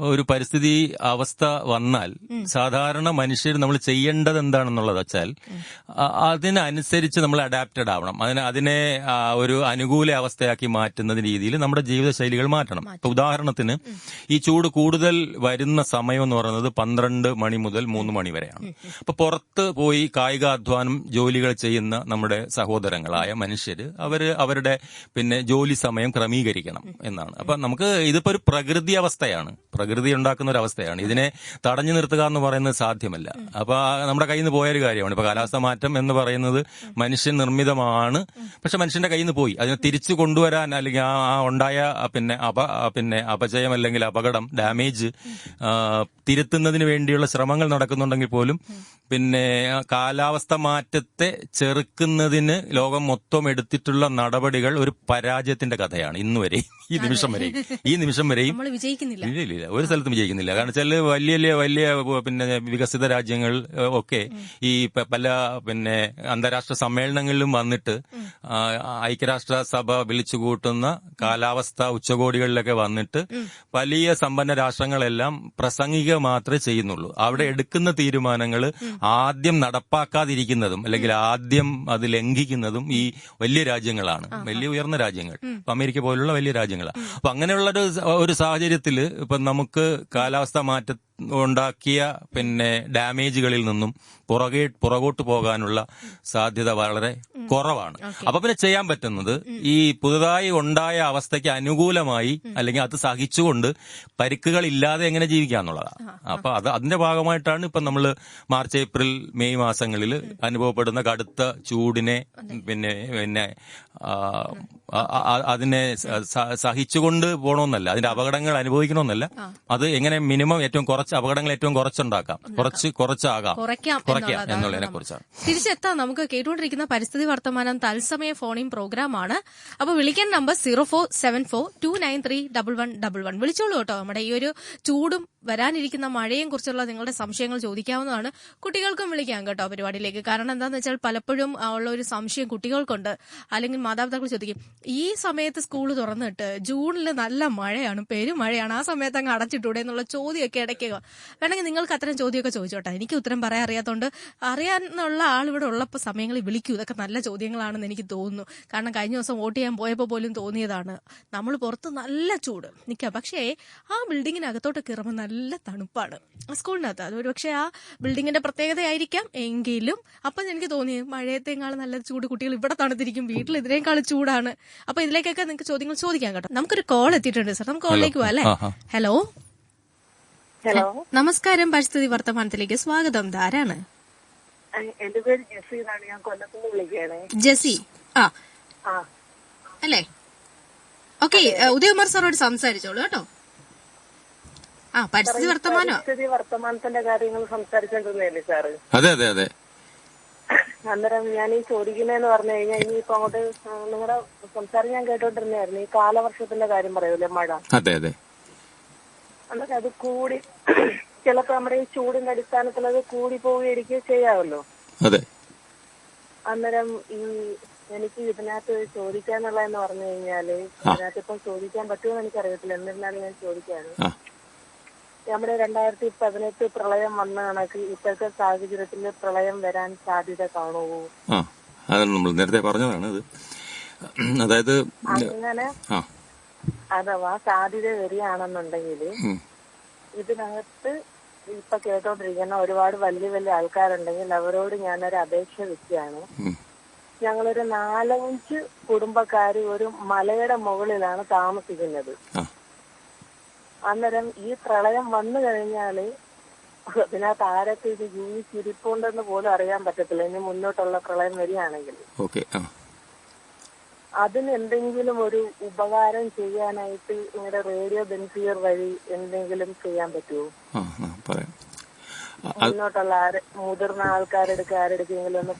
ഒരു പരിസ്ഥിതി അവസ്ഥ വന്നാൽ സാധാരണ മനുഷ്യർ നമ്മൾ ചെയ്യേണ്ടത് എന്താണെന്നുള്ളത് വെച്ചാൽ അതിനനുസരിച്ച് നമ്മൾ അഡാപ്റ്റഡ് ആവണം. അതിന് അതിനെ ഒരു അനുകൂല അവസ്ഥയാക്കി മാറ്റുന്ന രീതിയിൽ നമ്മുടെ ജീവിതശൈലികൾ മാറ്റണം. ഇപ്പൊ ഉദാഹരണത്തിന് ഈ ചൂട് കൂടുതൽ വരുന്ന സമയം എന്ന് പറയുന്നത് പന്ത്രണ്ട് മണി മുതൽ മൂന്ന് മണി വരെയാണ്. അപ്പൊ പുറത്ത് പോയി കായികാധ്വാനം ജോലികൾ ചെയ്യുന്ന നമ്മുടെ സഹോദരങ്ങളായ മനുഷ്യർ അവർ അവരുടെ പിന്നെ ജോലി സമയം ക്രമീകരിക്കണം. എന്നാണ്. അപ്പൊ നമുക്ക് ഇതിപ്പോ ഒരു പ്രകൃതി അവസ്ഥയാണ്. പ്രകൃതി ഉണ്ടാക്കുന്ന ഒരു അവസ്ഥയാണ്. ഇതിനെ തടഞ്ഞു നിർത്തുക എന്ന് പറയുന്നത് സാധ്യമല്ല. അപ്പൊ നമ്മുടെ കയ്യിൽ നിന്ന് പോയൊരു കാര്യമാണ്. ഇപ്പൊ കാലാവസ്ഥ മാറ്റം എന്ന് പറയുന്നത് മനുഷ്യൻ നിർമ്മിതമാണ്. പക്ഷെ മനുഷ്യന്റെ കയ്യിൽ നിന്ന് പോയി. അതിനെ തിരിച്ചു കൊണ്ടുവരാൻ അല്ലെങ്കിൽ ആ ഉണ്ടായ പിന്നെ അപ പിന്നെ അപജയം അല്ലെങ്കിൽ അപകടം ഡാമേജ് തിരുത്തുന്നതിന് വേണ്ടിയുള്ള ശ്രമങ്ങൾ നടക്കുന്നുണ്ടെങ്കിൽ പോലും പിന്നെ കാലാവസ്ഥ മാറ്റത്തെ ചെറുക്കുന്നതിന് ലോകം മൊത്തം എടുത്തിട്ടുള്ള നടപടികൾ ഒരു പരാജയത്തിന്റെ കഥയാണ്. ഇന്ന് വരെ ഈ നിമിഷം വരെയും. ഈ നിമിഷം വരെയും വിജയിക്കുന്നില്ല. ഇല്ല ഒരു സ്ഥലത്തും വിജയിക്കുന്നില്ല. കാരണം വെച്ചാൽ വലിയ വലിയ വലിയ പിന്നെ വികസിത രാജ്യങ്ങൾ ഒക്കെ ഈ പല പിന്നെ അന്താരാഷ്ട്ര സമ്മേളനങ്ങളിലും വന്നിട്ട് ഐക്യരാഷ്ട്ര സഭ വിളിച്ചു കൂട്ടുന്ന കാലാവസ്ഥ ഉച്ചകോടികളിലൊക്കെ വന്നിട്ട് വലിയ സമ്പന്ന രാഷ്ട്രങ്ങളെല്ലാം പ്രസംഗിക മാത്രമേ ചെയ്യുന്നുള്ളൂ. അവിടെ എടുക്കുന്ന തീരുമാനങ്ങൾ ആദ്യം നടപ്പാക്കാതിരിക്കുന്നതും അല്ലെങ്കിൽ ആദ്യം അത് ലംഘിക്കുന്നതും ഈ വലിയ രാജ്യങ്ങളാണ്. വലിയ ഉയർന്ന രാജ്യങ്ങൾ. അമേരിക്ക പോലുള്ള വലിയ രാജ്യങ്ങളാണ് അപ്പൊ അങ്ങനെയുള്ള ഒരു ഒരു സാഹചര്യത്തിൽ ഇപ്പൊ നമുക്ക് കാലാവസ്ഥ മാറ്റ ഉണ്ടാക്കിയ പിന്നെ ഡാമേജുകളിൽ നിന്നും പുറകെ പുറകോട്ട് പോകാനുള്ള സാധ്യത വളരെ കുറവാണ്. അപ്പൊ പിന്നെ ചെയ്യാൻ പറ്റുന്നത് ഈ പുതുതായി ഉണ്ടായ അവസ്ഥയ്ക്ക് അനുകൂലമായി അല്ലെങ്കിൽ അത് സഹിച്ചുകൊണ്ട് പരിക്കുകൾ ഇല്ലാതെ എങ്ങനെ ജീവിക്കുക എന്നുള്ളതാണ് അപ്പൊ അത് അതിന്റെ ഭാഗമായിട്ടാണ് ഇപ്പൊ നമ്മൾ മാർച്ച് ഏപ്രിൽ മെയ് മാസങ്ങളിൽ അനുഭവപ്പെടുന്ന കടുത്ത ചൂടിനെ പിന്നെ പിന്നെ അതിനെ സഹിച്ചുകൊണ്ട് പോകണമെന്നല്ല അതിന്റെ അപകടങ്ങൾ അനുഭവിക്കണമെന്നല്ല അത് എങ്ങനെ മിനിമം ഏറ്റവും കുറച്ച് അപകടങ്ങൾ ഏറ്റവും കുറച്ചുണ്ടാക്കാം. കുറച്ച് കുറച്ചാകാം. കുറയ്ക്കാം എന്നുള്ളതിനെ. കുറിച്ചാണ് തിരിച്ചെത്താം. നമുക്ക് കേട്ടുകൊണ്ടിരിക്കുന്ന പരിസ്ഥിതി വർത്തമാനം തത്സമയ ഫോണിംഗ് പ്രോഗ്രാം ആണ് അപ്പൊ വിളിക്കാൻ number zero four seven four two nine three double one double one. വിളിച്ചോളൂ കേട്ടോ. നമ്മുടെ ഈ ഒരു ചൂടും വരാനിരിക്കുന്ന മഴയും കുറിച്ചുള്ള നിങ്ങളുടെ സംശയങ്ങൾ ചോദിക്കാവുന്നതാണ്. കുട്ടികൾക്കും വിളിക്കാം കേട്ടോ പരിപാടിയിലേക്ക്. കാരണം എന്താന്ന് വെച്ചാൽ പലപ്പോഴും ഉള്ള ഒരു സംശയം കുട്ടികൾക്കുണ്ട്. അല്ലെങ്കിൽ മാതാപിതാക്കൾ ചോദിക്കും ഈ സമയത്ത് സ്കൂൾ തുറന്നിട്ട് ജൂണിൽ നല്ല മഴയാണ് പെരുമഴയാണ് ആ സമയത്ത് അങ്ങ് അടച്ചിട്ടൂടെ? എന്നുള്ള ചോദ്യമൊക്കെ ഇടയ്ക്ക് വേണമെങ്കിൽ നിങ്ങൾക്ക് അത്തരം ചോദ്യമൊക്കെ ചോദിച്ചോട്ടെ. എനിക്ക് ഉത്തരം പറയാൻ അറിയാത്തതുകൊണ്ട് അറിയാനുള്ള ആൾ ഇവിടെ ഉള്ളപ്പോൾ സമയങ്ങളിൽ വിളിക്കൂ. ഇതൊക്കെ നല്ല ചോദ്യങ്ങളാണെന്ന് എനിക്ക് തോന്നുന്നു. കാരണം കഴിഞ്ഞ ദിവസം വോട്ട് ചെയ്യാൻ പോയപ്പോൾ പോലും തോന്നിയതാണ്. നമ്മൾ പുറത്ത് നല്ല ചൂട്. നിൽക്കുക പക്ഷേ ആ ബിൽഡിങ്ങിനകത്തോട്ട് കയറുമ്പോൾ നല്ല തണുപ്പാണ്. സ്കൂളിനകത്ത്. അത് ഒരുപക്ഷെ ആ ബിൽഡിങ്ങിന്റെ പ്രത്യേകതയായിരിക്കാം. എങ്കിലും അപ്പം എനിക്ക് തോന്നി മഴയത്തേക്കാൾ നല്ല ചൂട് കുട്ടികൾ ഇവിടെ തണുത്തിരിക്കും. വീട്ടിൽ ഇതിനേക്കാൾ ചൂടാണ്. അപ്പൊ ഇതിലേക്കൊക്കെ നിങ്ങൾക്ക് ചോദ്യങ്ങൾ ചോദിക്കാം കേട്ടോ. നമുക്കൊരു കോൾ എത്തിയിട്ടുണ്ട് സാർ നമുക്ക് കോളിലേക്ക് പോവാം അല്ലേ. ഹലോ ഹലോ നമസ്കാരം. പരിസ്ഥിതി വർത്തമാനത്തിലേക്ക് സ്വാഗതം. ധാരാണ് എന്റെ പേര് ജെസ്സി എന്നാണ്. ഞാൻ കൊല്ലത്തുനിന്ന് വിളിക്കുകയാണേ. ജെസി ആ. ആ. അല്ലേ? ഓക്കെ. ഉദയകുമാർ സാറോട് സംസാരിച്ചോളൂ കേട്ടോ. പരിസ്ഥിതി വർത്തമാനോ? പരിസ്ഥിതി വർത്തമാനത്തിന്റെ കാര്യങ്ങൾ സംസാരിച്ചോണ്ടിരുന്നല്ലേ സാറ്? അതെ അതെ അതെ. അന്നേരം ഞാൻ ഈ ചോദിക്കുന്നതെന്ന് പറഞ്ഞു കഴിഞ്ഞാൽ ഇനിയിപ്പോ അങ്ങോട്ട് നിങ്ങളുടെ സംസാരം ഞാൻ കേട്ടോണ്ടിരുന്നായിരുന്നു ഈ കാലവർഷത്തിന്റെ കാര്യം പറയൂലേ മഴ? അതെ അതെ. അന്നേരം അത് കൂടി ചിലപ്പോ നമ്മുടെ ഈ ചൂടിന്റെ അടിസ്ഥാനത്തിൽ അത് കൂടി പോവുകയായിരിക്കും ചെയ്യാമല്ലോ. അതെ. അന്നേരം ഈ എനിക്ക് ഇതിനകത്ത് ചോദിക്കാന്നുള്ളതെന്ന് പറഞ്ഞു കഴിഞ്ഞാൽ ഇതിനകത്ത് ഇപ്പം ചോദിക്കാൻ പറ്റുമോ പറ്റുമെന്ന് എനിക്കറിയത്തില്ല. എന്നിരുന്നാലും ഞാൻ ചോദിക്കാണ്. ആ. നമ്മുടെ രണ്ടായിരത്തി പതിനെട്ട് പ്രളയം വന്ന കണക്ക് ഇപ്പോഴത്തെ സാഹചര്യത്തിൽ പ്രളയം വരാൻ സാധ്യത കാണുമോ? ആ നമ്മൾ നേരത്തെ പറഞ്ഞതാണ് ഇത്. അതായത് അങ്ങനെ അഥവാ സാധ്യത വരികയാണെന്നുണ്ടെങ്കിൽ ഇതിനകത്ത് ഇപ്പൊ കേട്ടോണ്ടിരിക്കുന്ന ഒരുപാട് വലിയ വലിയ ആൾക്കാരുണ്ടെങ്കിൽ അവരോട് ഞാനൊരു അപേക്ഷ വെക്കുകയാണ്. ഞങ്ങളൊരു നാലഞ്ച് കുടുംബക്കാർ ഒരു മലയുടെ മുകളിലാണ് താമസിക്കുന്നത്. അന്നേരം ഈ പ്രളയം വന്നു കഴിഞ്ഞാൽ അതിനകത്ത് ആരൊക്കെ ഇത് ജീവിച്ചിരിപ്പുണ്ടെന്ന് പോലും അറിയാൻ പറ്റത്തില്ല. ഇനി മുന്നോട്ടുള്ള പ്രളയം വരികയാണെങ്കിൽ. അതിന് എന്തെങ്കിലും ഒരു ഉപകാരം ചെയ്യാനായിട്ട് നിങ്ങളുടെ റേഡിയോ ബെൻസിയർ വഴി എന്തെങ്കിലും ചെയ്യാൻ പറ്റുമോ മുന്നോട്ടുള്ള മുതിർന്ന ആൾക്കാരെടുക്ക് ആരെടുക്കെങ്കിലും ഒന്ന്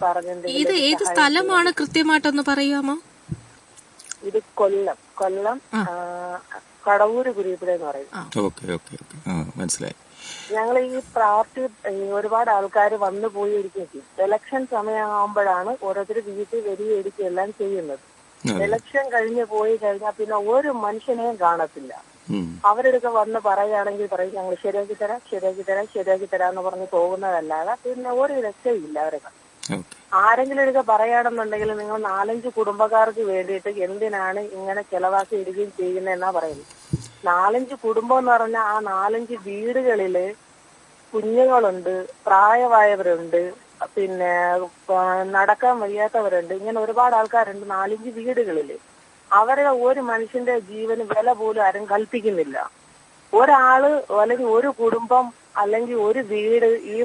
ഇത് ഏത് സ്ഥലമാണ് കൃത്യമായിട്ടൊന്ന് പറയാമോ ഇത് കൊല്ലം. കൊല്ലം ആ, കടവൂര് കുരിപ്പിട എന്ന് പറയും. Okay okay okay. മനസ്സിലായി. ഞങ്ങൾ ഈ പാർട്ടി ഒരുപാട് ആൾക്കാർ വന്നു പോയി ഇരിക്കും ചെയ്യും. ഇലക്ഷൻ സമയമാകുമ്പോഴാണ് ഓരോരുത്തർ വീട്ടിൽ വരികയും ഇടിക്കുക എല്ലാം ചെയ്യുന്നത്. ഇലക്ഷൻ കഴിഞ്ഞ് പോയി കഴിഞ്ഞാൽ പിന്നെ ഒരു മനുഷ്യനെയും കാണത്തില്ല. അവരെടുക്ക വന്ന് പറയുകയാണെങ്കിൽ പറയും ഞങ്ങൾ ശരിയാക്കി തരാം ശരിയാക്കി തരാം ശരിയാക്കി തരാം എന്ന് പറഞ്ഞ് പോകുന്നതല്ലാതെ പിന്നെ ഒരു രക്ഷയില്ല അവരൊക്കെ ആരെങ്കിലും എടുക്ക പറയുകയാണെന്നുണ്ടെങ്കിൽ നിങ്ങൾ നാലഞ്ച് കുടുംബക്കാർക്ക് വേണ്ടിയിട്ട് എന്തിനാണ് ഇങ്ങനെ ചെലവാക്കി ഇടുകയും ചെയ്യുന്നതെന്നാ പറയുന്നത്? നാലഞ്ച് കുടുംബം എന്ന് പറഞ്ഞാൽ ആ നാലഞ്ച് വീടുകളിൽ കുഞ്ഞുങ്ങളുണ്ട് പ്രായമായവരുണ്ട് പിന്നെ നടക്കാൻ വയ്യാത്തവരുണ്ട് ഇങ്ങനെ ഒരുപാട് ആൾക്കാരുണ്ട് നാലഞ്ച് വീടുകളിൽ അവരുടെ ഒരു മനുഷ്യന്റെ ജീവന് വില പോലും ആരും കൽപ്പിക്കുന്നില്ല. ഒരാൾ അല്ലെങ്കിൽ ഒരു കുടുംബം അല്ലെങ്കിൽ ഒരു വീട് ഈ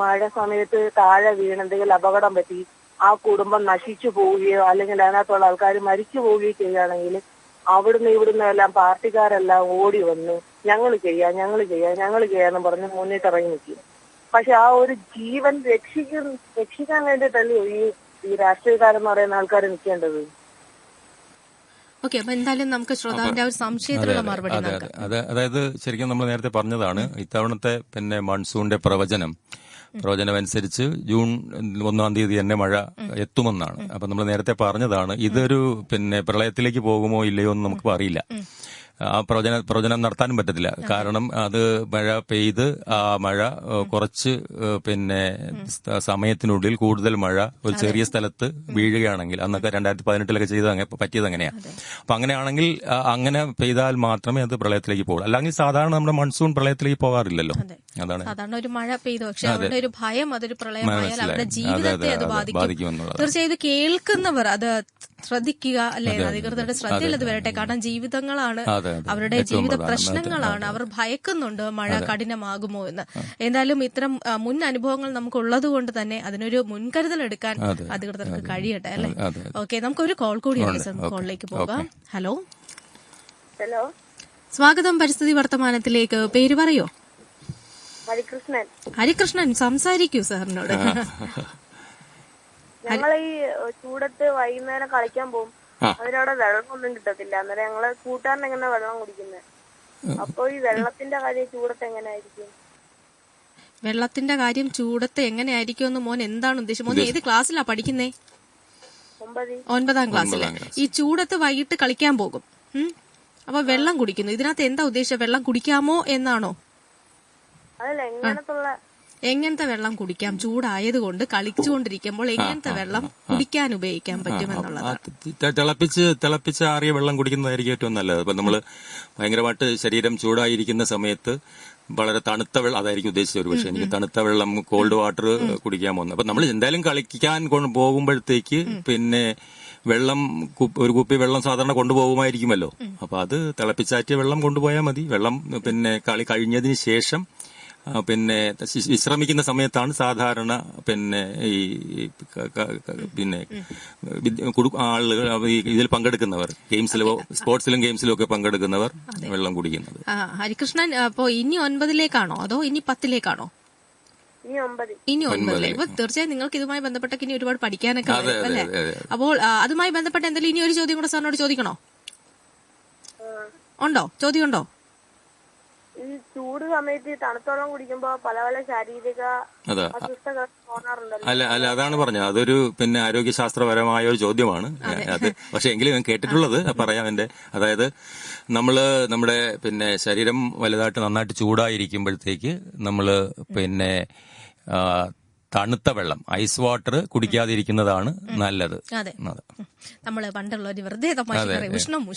മഴ സമയത്ത് താഴെ വീണ് എന്തെങ്കിലും അപകടം പറ്റി ആ കുടുംബം നശിച്ചു പോവുകയോ അല്ലെങ്കിൽ അതിനകത്തുള്ള ആൾക്കാർ മരിച്ചു പോവുകയോ ചെയ്യുകയാണെങ്കിൽ അവിടുന്ന് ഇവിടുന്ന് എല്ലാം പാർട്ടിക്കാരെല്ലാം ഓടി വന്ന് ഞങ്ങൾ ചെയ്യാം ഞങ്ങൾ ചെയ്യാം ഞങ്ങൾ ചെയ്യാന്ന് പറഞ്ഞ് മുന്നിട്ടിറങ്ങി നിൽക്കും. പക്ഷെ ആ ഒരു ജീവൻ രക്ഷിക്കാൻ രക്ഷിക്കാൻ വേണ്ടിയിട്ടല്ലേ ഈ ഈ രാഷ്ട്രീയക്കാരെന്ന് പറയുന്ന ആൾക്കാർ നിൽക്കേണ്ടത്? ഓക്കെ അപ്പൊ എന്തായാലും നമുക്ക് ശ്രോതാവിന്റെ ഒരു സംശയത്തിനുള്ള മറുപടി അതെ അതായത് ശരിക്കും നമ്മൾ നേരത്തെ പറഞ്ഞതാണ് ഇത്തവണത്തെ പിന്നെ മൺസൂണിന്റെ പ്രവചനം പ്രവചനം അനുസരിച്ച് ജൂൺ ഒന്നാം തീയതി തന്നെ മഴ എത്തുമെന്നാണ്. അപ്പൊ നമ്മൾ നേരത്തെ പറഞ്ഞതാണ് ഇതൊരു പിന്നെ പ്രളയത്തിലേക്ക് പോകുമോ ഇല്ലയോ എന്ന് നമുക്ക് അറിയില്ല. പ്രവചന പ്രവചനം നടത്താനും പറ്റത്തില്ല. കാരണം അത് മഴ പെയ്ത് ആ മഴ കുറച്ച് പിന്നെ സമയത്തിനുള്ളിൽ കൂടുതൽ മഴ ഒരു ചെറിയ സ്ഥലത്ത് വീഴുകയാണെങ്കിൽ അന്നൊക്കെ രണ്ടായിരത്തി പതിനെട്ടിലൊക്കെ ചെയ്ത് അങ്ങനെ പറ്റിയത് അങ്ങനെയാ. അപ്പൊ അങ്ങനെയാണെങ്കിൽ അങ്ങനെ പെയ്താൽ മാത്രമേ അത് പ്രളയത്തിലേക്ക് പോകൂ അല്ലെങ്കിൽ സാധാരണ നമ്മുടെ മൺസൂൺ പ്രളയത്തിലേക്ക് പോകാറില്ലല്ലോ. അതാണ്. സാധാരണ ഒരു മഴ പെയ്തു. പക്ഷെ അവരുടെ ഒരു ഭയം അതൊരു പ്രളയമായാൽ. അവരുടെ ജീവിതത്തെ അത് അതെ, ബാധിക്കും. തീർച്ചയായും ഇത് കേൾക്കുന്നവർ അത് ശ്രദ്ധിക്കുക അല്ലെ? അധികൃതരുടെ ശ്രദ്ധയിൽ അത് വരട്ടെ. കാരണം ജീവിതങ്ങളാണ്. അവരുടെ ജീവിത പ്രശ്നങ്ങളാണ്. അവർ ഭയക്കുന്നുണ്ട് മഴ കഠിനമാകുമോ എന്ന്. എന്തായാലും ഇത്തരം മുൻ അനുഭവങ്ങൾ നമുക്ക് ഉള്ളത് കൊണ്ട് തന്നെ അതിനൊരു മുൻകരുതൽ എടുക്കാൻ അധികൃതർക്ക് കഴിയട്ടെ അല്ലെ? ഓക്കെ നമുക്കൊരു കോൾ കൂടിയുണ്ട് സർ. കോളിലേക്ക് പോകാം. ഹലോ? ഹലോ? സ്വാഗതം പരിസ്ഥിതി വർത്തമാനത്തിലേക്ക്. പേര് പറയോ? ഹരികൃഷ്ണൻ. ഹരികൃഷ്ണൻ സംസാരിക്കൂ സാറിനോട്. ഞങ്ങൾ ഈ ചൂടത്ത് വൈകുന്നേരം കളിക്കാൻ പോകും. അവരവിടെ വെള്ളമൊന്നും കിട്ടത്തില്ല. അന്നേരം ഞങ്ങൾ കൂട്ടുകാരൻ എങ്ങനെ വെള്ളം കുടിക്കുന്നത് അപ്പൊ ഈ വെള്ളത്തിന്റെ കാര്യം ചൂടത്ത് എങ്ങനെയായിരിക്കും? വെള്ളത്തിന്റെ കാര്യം ചൂടത്ത് എങ്ങനെയായിരിക്കും എന്ന് മോൻ എന്താണ് ഉദ്ദേശം മോൻ ഏത് ക്ലാസ്സിലാ പഠിക്കുന്നേ? ഒൻപതാം ക്ലാസ്. ഈ ചൂടത്ത് വൈകിട്ട് കളിക്കാൻ പോകും? അപ്പൊ വെള്ളം കുടിക്കുന്നു. ഇതിനകത്ത് എന്താ ഉദ്ദേശം വെള്ളം കുടിക്കാമോ എന്നാണോ? അതല്ല എങ്ങനത്തുള്ള എങ്ങനത്തെ വെള്ളം കുടിക്കാം? ചൂടായതുകൊണ്ട് കളിച്ചുകൊണ്ടിരിക്കുമ്പോൾ എങ്ങനത്തെ വെള്ളം കുടിക്കാൻ ഉപയോഗിക്കാൻ പറ്റുമെന്നുള്ളത്? തിളപ്പിച്ച് തിളപ്പിച്ച് ആറിയ വെള്ളം കുടിക്കുന്നതായിരിക്കും ഏറ്റവും നല്ലത്. അപ്പൊ നമ്മൾ ഭയങ്കരമായിട്ട് ശരീരം ചൂടായിരിക്കുന്ന സമയത്ത് വളരെ തണുത്ത വെള്ളം അതായിരിക്കും ഉദ്ദേശിച്ചത് ഒരു പക്ഷേ എനിക്ക് തണുത്ത വെള്ളം കോൾഡ് വാട്ടർ കുടിക്കാൻ പോകുന്നത്. അപ്പൊ നമ്മൾ എന്തായാലും കളിക്കാൻ പോകുമ്പോഴത്തേക്ക് പിന്നെ വെള്ളം ഒരു കുപ്പി വെള്ളം സാധാരണ കൊണ്ടുപോകുമായിരിക്കുമല്ലോ. അപ്പൊ അത് തിളപ്പിച്ചാറ്റിയ വെള്ളം കൊണ്ടുപോയാൽ മതി. വെള്ളം പിന്നെ കളി കഴിഞ്ഞതിന് ശേഷം പിന്നെ വിശ്രമിക്കുന്ന സമയത്താണ് സാധാരണ പിന്നെ ഈ പിന്നെ ആളുകൾ ഇതിൽ പങ്കെടുക്കുന്നവർ ഗെയിംസിലോ സ്പോർട്സിലും ഗെയിംസിലും ഒക്കെ പങ്കെടുക്കുന്നവർ വെള്ളം കുടിക്കുന്നത്. ആ ഹരികൃഷ്ണൻ അപ്പോ ഇനി ഒൻപതിലേക്കാണോ? അതോ ഇനി പത്തിലേക്കാണോ? ഇനി ഒൻപതിലേക്ക് അപ്പൊ തീർച്ചയായും നിങ്ങൾക്ക് ഇതുമായി ബന്ധപ്പെട്ടൊക്കെ ഇനി ഒരുപാട് പഠിക്കാനൊക്കെ അല്ലേ. അപ്പോൾ അതുമായി ബന്ധപ്പെട്ട എന്തെങ്കിലും ഇനി ഒരു ചോദ്യം കൂടെ സാറിനോട് ചോദിക്കണോ? ഉണ്ടോ? ചോദ്യം ഉണ്ടോ? ചൂട് സമയത്ത് തണുത്തോളം തണുത്ത വെള്ളം കുടിക്കുമ്പോ പല പല ശാരീരിക അതാ അസ്വസ്ഥതകൾ തോന്നാറുണ്ടല്ലോ. അല്ല അല്ല അതാണ് പറഞ്ഞത്. അതൊരു പിന്നെ ആരോഗ്യശാസ്ത്രപരമായ ഒരു ചോദ്യമാണ്. അത്. പക്ഷെ എങ്കിലും ഞാൻ കേട്ടിട്ടുള്ളത് പറയാം എന്റെ അതായത് നമ്മൾ നമ്മുടെ പിന്നെ ശരീരം വലുതായിട്ട് നന്നായിട്ട് ചൂടായിരിക്കുമ്പോഴത്തേക്ക് നമ്മൾ പിന്നെ തണുത്ത വെള്ളം ഐസ് വാട്ടർ കുടിക്കാതിരിക്കുന്നതാണ് നല്ലത്. അതെ. പണ്ടുള്ള ഒരു വെറുതെ ഉഷ്ണം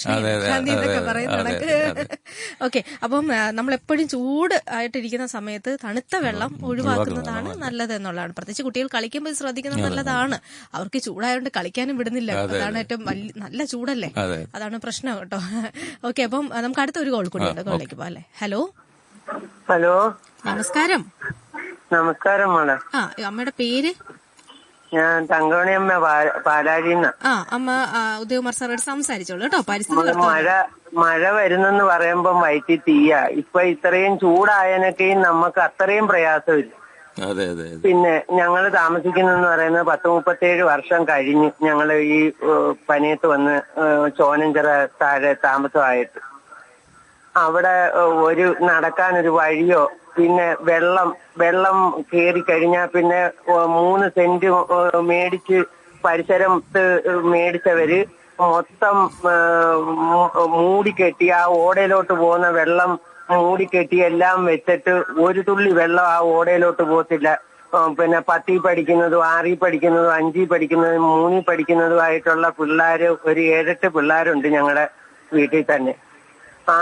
ഓക്കെ. അപ്പം നമ്മളെപ്പോഴും ചൂട് ആയിട്ടിരിക്കുന്ന സമയത്ത് തണുത്ത വെള്ളം ഒഴിവാക്കുന്നതാണ് നല്ലത് എന്നുള്ളതാണ് പ്രത്യേകിച്ച് കുട്ടികൾ കളിക്കുമ്പോൾ ശ്രദ്ധിക്കുന്നത് നല്ലതാണ്. അവർക്ക് ചൂടായതുകൊണ്ട് കളിക്കാനും വിടുന്നില്ല. അതാണ് ഏറ്റവും നല്ല ചൂടല്ലേ? അതാണ് പ്രശ്നം കേട്ടോ. ഓക്കെ അപ്പം നമുക്ക് അടുത്ത ഒരു കോൾ കൂടി ഉണ്ട്. കോളിലേക്ക് പോകാം അല്ലേ? ഹലോ? ഹലോ? നമസ്കാരം. നമസ്കാരം മോളെ. ആ അമ്മയുടെ പേര്? ഞാൻ തങ്കമണിയമ്മ പാലാഴിന്ന് ആ അമ്മ ഉദയകുമാർ സാറോട് സംസാരിച്ചോളൂ കേട്ടോ. പരിസ്ഥിതി മഴ മഴ വരുന്നെന്ന് പറയുമ്പം വൈറ്റി തീയ. ഇപ്പൊ ഇത്രയും ചൂടായനൊക്കെയും നമുക്ക് അത്രയും പ്രയാസമില്ല. അതെ അതെ പിന്നെ ഞങ്ങൾ താമസിക്കുന്നെന്ന് പറയുന്നത് പത്ത് മുപ്പത്തേഴ് വർഷം കഴിഞ്ഞ് ഞങ്ങൾ ഈ പനിയത്ത് വന്ന് ചോനഞ്ചിറ താഴെ താമസമായിട്ട്. അവിടെ ഒരു നടക്കാൻ ഒരു വഴിയോ പിന്നെ വെള്ളം വെള്ളം കയറി കഴിഞ്ഞാൽ പിന്നെ മൂന്ന് സെന്റ് മേടിച്ച് പരിസരത്ത് മേടിച്ചവര് മൊത്തം മൂടിക്കെട്ടി ആ ഓടയിലോട്ട് പോകുന്ന വെള്ളം മൂടിക്കെട്ടി എല്ലാം വെച്ചിട്ട് ഒരു തുള്ളി വെള്ളം ആ ഓടയിലോട്ട് പോകത്തില്ല. പിന്നെ പത്തി പഠിക്കുന്നതും ആറി പഠിക്കുന്നതും അഞ്ചി പഠിക്കുന്നതും മൂന്നി പഠിക്കുന്നതുമായിട്ടുള്ള പിള്ളേർ ഒരു ഏഴെട്ട് പിള്ളേരുണ്ട് ഞങ്ങളുടെ വീട്ടിൽ തന്നെ. ആ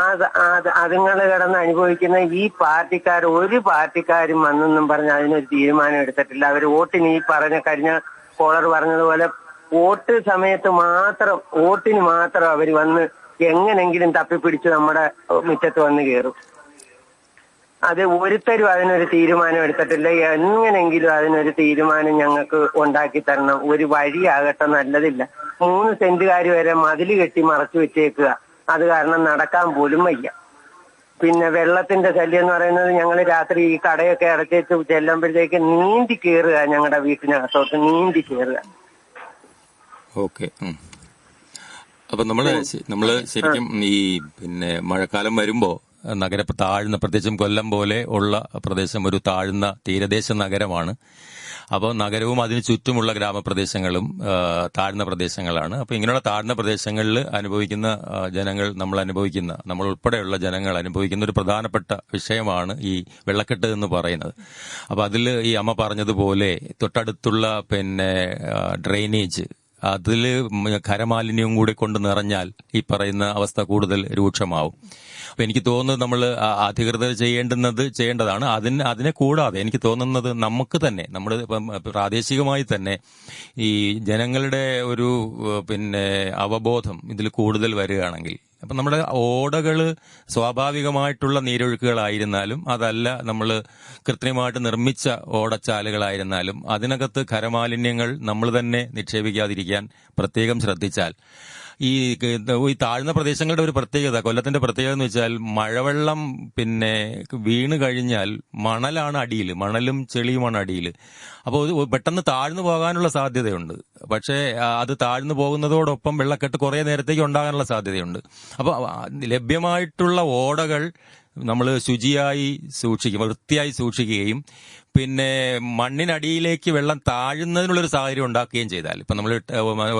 അതുങ്ങൾ കിടന്ന് അനുഭവിക്കുന്ന ഈ പാർട്ടിക്കാർ ഒരു പാർട്ടിക്കാരും വന്നെന്നും പറഞ്ഞ് അതിനൊരു തീരുമാനം എടുത്തിട്ടില്ല. അവർ വോട്ടിന് ഈ പറഞ്ഞ കഴിഞ്ഞ കോളർ പറഞ്ഞതുപോലെ വോട്ട് സമയത്ത് മാത്രം വോട്ടിന് മാത്രം അവർ വന്ന് എങ്ങനെങ്കിലും തപ്പിപ്പിടിച്ച് നമ്മുടെ മുറ്റത്ത് വന്ന് കയറും. അത് ഒരുത്തരും അതിനൊരു തീരുമാനം എടുത്തിട്ടില്ല. എങ്ങനെങ്കിലും അതിനൊരു തീരുമാനം ഞങ്ങൾക്ക് ഉണ്ടാക്കി തരണം. ഒരു വഴിയാകട്ടെ നല്ലതില്ല. മൂന്ന് സെന്റുകാർ വരെ മതിൽ കെട്ടി മറച്ചു വെച്ചേക്കുക. അത് കാരണം നടക്കാൻ പോലും വയ്യ. പിന്നെ വെള്ളത്തിന്റെ ശല്യം എന്ന് പറയുന്നത് ഞങ്ങൾ രാത്രി ഈ കടയൊക്കെ അടച്ചേച്ച് ചെല്ലുമ്പോഴത്തേക്ക് നീന്തി കയറുക ഞങ്ങളുടെ വീട്ടിനകത്തോട്ട് നീന്തി കയറുക ഓക്കെ. അപ്പൊ നമ്മൾ നമ്മൾ ശരിക്കും ഈ പിന്നെ മഴക്കാലം വരുമ്പോ നഗര താഴ്ന്ന പ്രത്യേകിച്ചും കൊല്ലം പോലെ ഉള്ള പ്രദേശം ഒരു താഴ്ന്ന തീരദേശ നഗരമാണ്. അപ്പോൾ നഗരവും അതിന് ചുറ്റുമുള്ള ഗ്രാമപ്രദേശങ്ങളും താഴ്ന്ന പ്രദേശങ്ങളാണ്. അപ്പോൾ ഇങ്ങനെയുള്ള താഴ്ന്ന പ്രദേശങ്ങളിൽ അനുഭവിക്കുന്ന ജനങ്ങൾ നമ്മൾ അനുഭവിക്കുന്ന നമ്മൾ ഉൾപ്പെടെയുള്ള ജനങ്ങൾ അനുഭവിക്കുന്ന ഒരു പ്രധാനപ്പെട്ട വിഷയമാണ് ഈ വെള്ളക്കെട്ട് എന്ന് പറയുന്നത്. അപ്പോൾ അതിൽ ഈ അമ്മ പറഞ്ഞതുപോലെ തൊട്ടടുത്തുള്ള പിന്നെ ഡ്രെയിനേജ് അതിൽ ഖരമാലിന്യവും കൂടി കൊണ്ട് നിറഞ്ഞാൽ ഈ പറയുന്ന അവസ്ഥ കൂടുതൽ രൂക്ഷമാവും. അപ്പൊ എനിക്ക് തോന്നുന്നത് നമ്മൾ അധികൃതർ ചെയ്യേണ്ടുന്നത് ചെയ്യേണ്ടതാണ്. അതിന് അതിനെ കൂടാതെ എനിക്ക് തോന്നുന്നത് നമുക്ക് തന്നെ നമ്മൾ പ്രാദേശികമായി തന്നെ ഈ ജനങ്ങളുടെ ഒരു പിന്നെ അവബോധം ഇതിൽ കൂടുതൽ വരികയാണെങ്കിൽ അപ്പൊ നമ്മുടെ ഓടകൾ സ്വാഭാവികമായിട്ടുള്ള നീരൊഴുക്കുകളായിരുന്നാലും അതല്ല നമ്മൾ കൃത്രിമമായിട്ട് നിർമ്മിച്ച ഓടച്ചാലുകളായിരുന്നാലും അതിനകത്ത് ഖരമാലിന്യങ്ങൾ നമ്മൾ തന്നെ നിക്ഷേപിക്കാതിരിക്കാൻ പ്രത്യേകം ശ്രദ്ധിച്ചാൽ. ഈ ഈ താഴ്ന്ന പ്രദേശങ്ങളുടെ ഒരു പ്രത്യേകത കൊല്ലത്തിന്റെ പ്രത്യേകത എന്ന് വെച്ചാൽ മഴവെള്ളം പിന്നെ വീണ് കഴിഞ്ഞാൽ മണലാണ് അടിയിൽ മണലും ചെളിയുമാണ് അടിയിൽ അപ്പോൾ പെട്ടെന്ന് താഴ്ന്നു പോകാനുള്ള സാധ്യതയുണ്ട്. പക്ഷേ അത് താഴ്ന്നു പോകുന്നതോടൊപ്പം വെള്ളക്കെട്ട് കുറേ നേരത്തേക്ക് ഉണ്ടാകാനുള്ള സാധ്യതയുണ്ട്. അപ്പോൾ ലഭ്യമായിട്ടുള്ള ഓടകൾ നമ്മൾ ശുചിയായി സൂക്ഷിക്കും വൃത്തിയായി സൂക്ഷിക്കുകയും പിന്നെ മണ്ണിനടിയിലേക്ക് വെള്ളം താഴുന്നതിനുള്ളൊരു സാഹചര്യം ഉണ്ടാക്കുകയും ചെയ്താൽ ഇപ്പം നമ്മൾ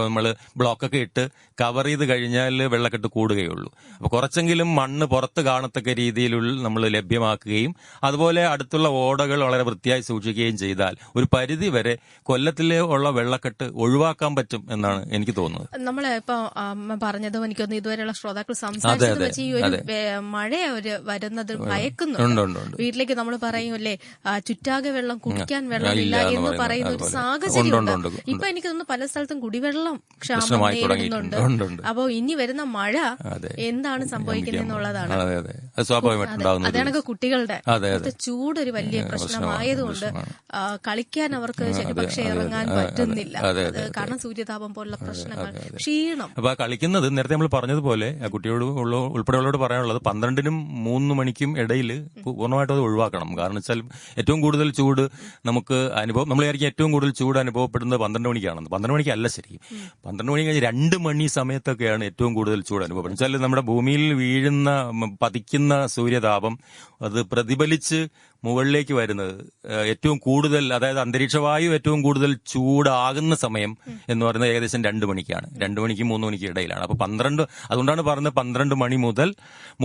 നമ്മൾ ബ്ലോക്കൊക്കെ ഇട്ട് കവർ ചെയ്ത് കഴിഞ്ഞാൽ വെള്ളക്കെട്ട് കൂടുകയുള്ളൂ. അപ്പോൾ കുറച്ചെങ്കിലും മണ്ണ് പുറത്ത് കാണത്തക്ക രീതിയിലുള്ള നമ്മൾ ലഭ്യമാക്കുകയും അതുപോലെ അടുത്തുള്ള ഓടകൾ വളരെ വൃത്തിയായി സൂക്ഷിക്കുകയും ചെയ്താൽ ഒരു പരിധി വരെ കൊല്ലത്തിലെ ഉള്ള വെള്ളക്കെട്ട് ഒഴിവാക്കാൻ പറ്റും എന്നാണ് എനിക്ക് തോന്നുന്നത്. നമ്മൾ ഇപ്പൊ പറഞ്ഞത് എനിക്കൊന്ന് ഇതുവരെയുള്ള ശ്രോതാക്കൾ സംസാരിച്ചത് വെച്ച് ഈ ഒരു മഴ ഒരു വരുന്നത് ഭയക്കുന്നുണ്ട്. വീട്ടിലേക്ക് നമ്മൾ പറയൂല്ലേ ആ, വെള്ളം കുടിക്കാൻ വെള്ളമില്ല ഇല്ല എന്ന് പറയുന്ന ഒരു സാഹചര്യം. ഇപ്പൊ എനിക്ക് തോന്നുന്നു പല സ്ഥലത്തും കുടിവെള്ളം ക്ഷാമം നേരിടുന്നുണ്ട്. തുടങ്ങിയിട്ടുണ്ട്. ഉണ്ട്, ഉണ്ട്. അപ്പൊ ഇനി വരുന്ന മഴ എന്താണ് സംഭവിക്കുന്നത് എന്നുള്ളതാണ്. അതാണൊക്കെ കുട്ടികളുടെ ചൂടൊരു വലിയ പ്രശ്നമായതുകൊണ്ട് കളിക്കാൻ അവർക്ക് പക്ഷെ ഇറങ്ങാൻ പറ്റുന്നില്ല. കാരണം സൂര്യതാപം പോലുള്ള പ്രശ്നങ്ങൾ ക്ഷീണം. അപ്പൊ കളിക്കുന്നത് നേരത്തെ നമ്മൾ പറഞ്ഞതുപോലെ കുട്ടിയോട് ഉള്ള ഉൾപ്പെടെയുള്ളവരോട് പറയാനുള്ളത് പന്ത്രണ്ടിനും മൂന്ന് മണിക്കും ഇടയിൽ പൂർണമായിട്ടും അത് ഒഴിവാക്കണം. കാരണം വെച്ചാൽ ഏറ്റവും കൂടുതൽ ചൂട് നമുക്ക് അനുഭവം നമ്മൾ വിചാരിക്കും ഏറ്റവും കൂടുതൽ ചൂട് അനുഭവപ്പെടുന്നത് പന്ത്രണ്ട് മണിക്കാണെന്ന്. പന്ത്രണ്ട് മണിക്കല്ല ശരിക്കും. പന്ത്രണ്ട് മണി കഴിഞ്ഞ് രണ്ട് മണി സമയത്തൊക്കെയാണ് ഏറ്റവും കൂടുതൽ ചൂട് അനുഭവപ്പെടുന്നത്. വെച്ചാൽ നമ്മുടെ ഭൂമിയിൽ വീഴുന്ന പതിക്കുന്ന സൂര്യതാപം അത് പ്രതിഫലിച്ച് മുകളിലേക്ക് വരുന്നത്. ഏറ്റവും കൂടുതൽ അതായത് അന്തരീക്ഷവായു ഏറ്റവും കൂടുതൽ ചൂടാകുന്ന സമയം എന്ന് പറയുന്നത് ഏകദേശം രണ്ട് മണിക്കാണ്. രണ്ട് മണിക്ക് മൂന്ന് മണിക്ക് ഇടയിലാണ്. അപ്പൊ പന്ത്രണ്ട് അതുകൊണ്ടാണ് പറഞ്ഞത് പന്ത്രണ്ട് മണി മുതൽ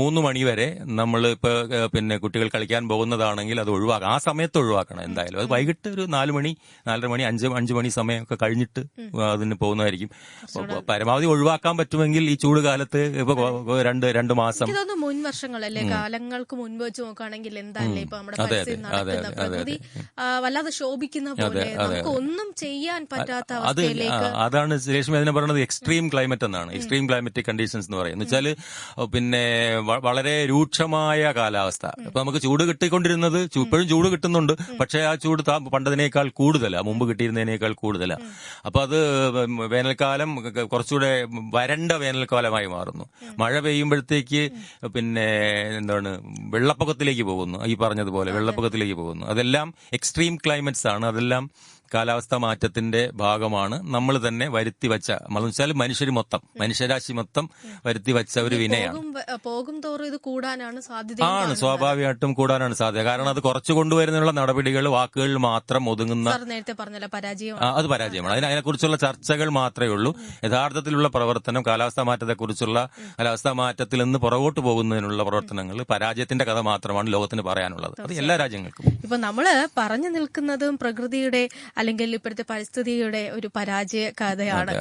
മൂന്ന് മണി വരെ നമ്മൾ ഇപ്പൊ പിന്നെ കുട്ടികൾ കളിക്കാൻ പോകുന്നതാണെങ്കിൽ അത് ഒഴിവാക്കണം. ആ സമയത്ത് ഒഴിവാക്കണം എന്തായാലും. അത് വൈകിട്ട് ഒരു നാല് മണി നാലര മണി അഞ്ച് അഞ്ച് മണി സമയമൊക്കെ കഴിഞ്ഞിട്ട് അതിന് പോകുന്നതായിരിക്കും. പരമാവധി ഒഴിവാക്കാൻ പറ്റുമെങ്കിൽ ഈ ചൂട് കാലത്ത് ഇപ്പൊ രണ്ട് രണ്ട് മാസം മുൻ വർഷങ്ങളല്ലേ കാലങ്ങൾക്ക് മുൻപ് വെച്ച് നോക്കുകയാണെങ്കിൽ ഇപ്പൊ നമ്മുടെ നടക്കുന്ന പ്രകൃതി വല്ലാതെ ശോഭിക്കുന്ന പോലെ നമുക്ക് ഒന്നും ചെയ്യാൻ പറ്റാത്ത അവസ്ഥയിലേക്ക് അതാണ് രേഷ്മ അതിനെ പറയുന്നത് എക്സ്ട്രീം ക്ലൈമറ്റ് എന്നാണ്. എക്സ്ട്രീം ക്ലൈമറ്റിക് കണ്ടീഷൻസ് എന്ന് പറയുന്നത്. വെച്ചാൽ പിന്നെ വളരെ രൂക്ഷമായ കാലാവസ്ഥ. ഇപ്പൊ നമുക്ക് ചൂട് കിട്ടിക്കൊണ്ടിരുന്നത് ഇപ്പോഴും ചൂട് കിട്ടുന്നുണ്ട്. പക്ഷേ ആ ചൂട് പണ്ടതിനേക്കാൾ കൂടുതലാണ് മുമ്പ് കിട്ടിയിരുന്നതിനേക്കാൾ കൂടുതല. അപ്പൊ അത് വേനൽക്കാലം കുറച്ചുകൂടെ വരണ്ട വേനൽക്കാലമായി മാറുന്നു. മഴ പെയ്യുമ്പോഴത്തേക്ക് പിന്നെ എന്താണ് വെള്ളപ്പൊക്കത്തിലേക്ക് പോകുന്നു. ഈ പറഞ്ഞതുപോലെ വെള്ളപ്പൊക്കത്തിലേക്ക് പോകുന്നു. അതെല്ലാം എക്സ്ട്രീം ക്ലൈമറ്റ്സ് ആണ്. അതെല്ലാം കാലാവസ്ഥാ മാറ്റത്തിന്റെ ഭാഗമാണ് നമ്മൾ തന്നെ വരുത്തി വച്ച വെച്ചാൽ മനുഷ്യർ മൊത്തം. മനുഷ്യരാശി മൊത്തം വരുത്തി വച്ച ഒരു വിനയാണ്. പോകും തോറും ഇത് കൂടാനാണ് സാധ്യത ആണ് സ്വാഭാവികമായിട്ടും കൂടാനാണ് സാധ്യത. കാരണം അത് കുറച്ചു കൊണ്ടുവരുന്നുള്ള നടപടികൾ വാക്കുകളിൽ മാത്രം ഒതുങ്ങുന്ന നേരത്തെ പറഞ്ഞല്ലോ പരാജയം അത് പരാജയമാണ്. അതിന് അതിനെക്കുറിച്ചുള്ള ചർച്ചകൾ മാത്രമേ ഉള്ളൂ. യഥാർത്ഥത്തിലുള്ള പ്രവർത്തനം കാലാവസ്ഥാ മാറ്റത്തെക്കുറിച്ചുള്ള കാലാവസ്ഥാ മാറ്റത്തിൽ നിന്ന് പുറകോട്ട് പോകുന്നതിനുള്ള പ്രവർത്തനങ്ങൾ പരാജയത്തിന്റെ കഥ മാത്രമാണ് ലോകത്തിന് പറയാനുള്ളത്. അത് എല്ലാ രാജ്യങ്ങൾക്കും. ഇപ്പൊ നമ്മൾ പറഞ്ഞു നിൽക്കുന്നതും പ്രകൃതിയുടെ അല്ലെങ്കിൽ ഇപ്പോഴത്തെ പരിസ്ഥിതിയുടെ ഒരു പരാജയ കഥയാണ്.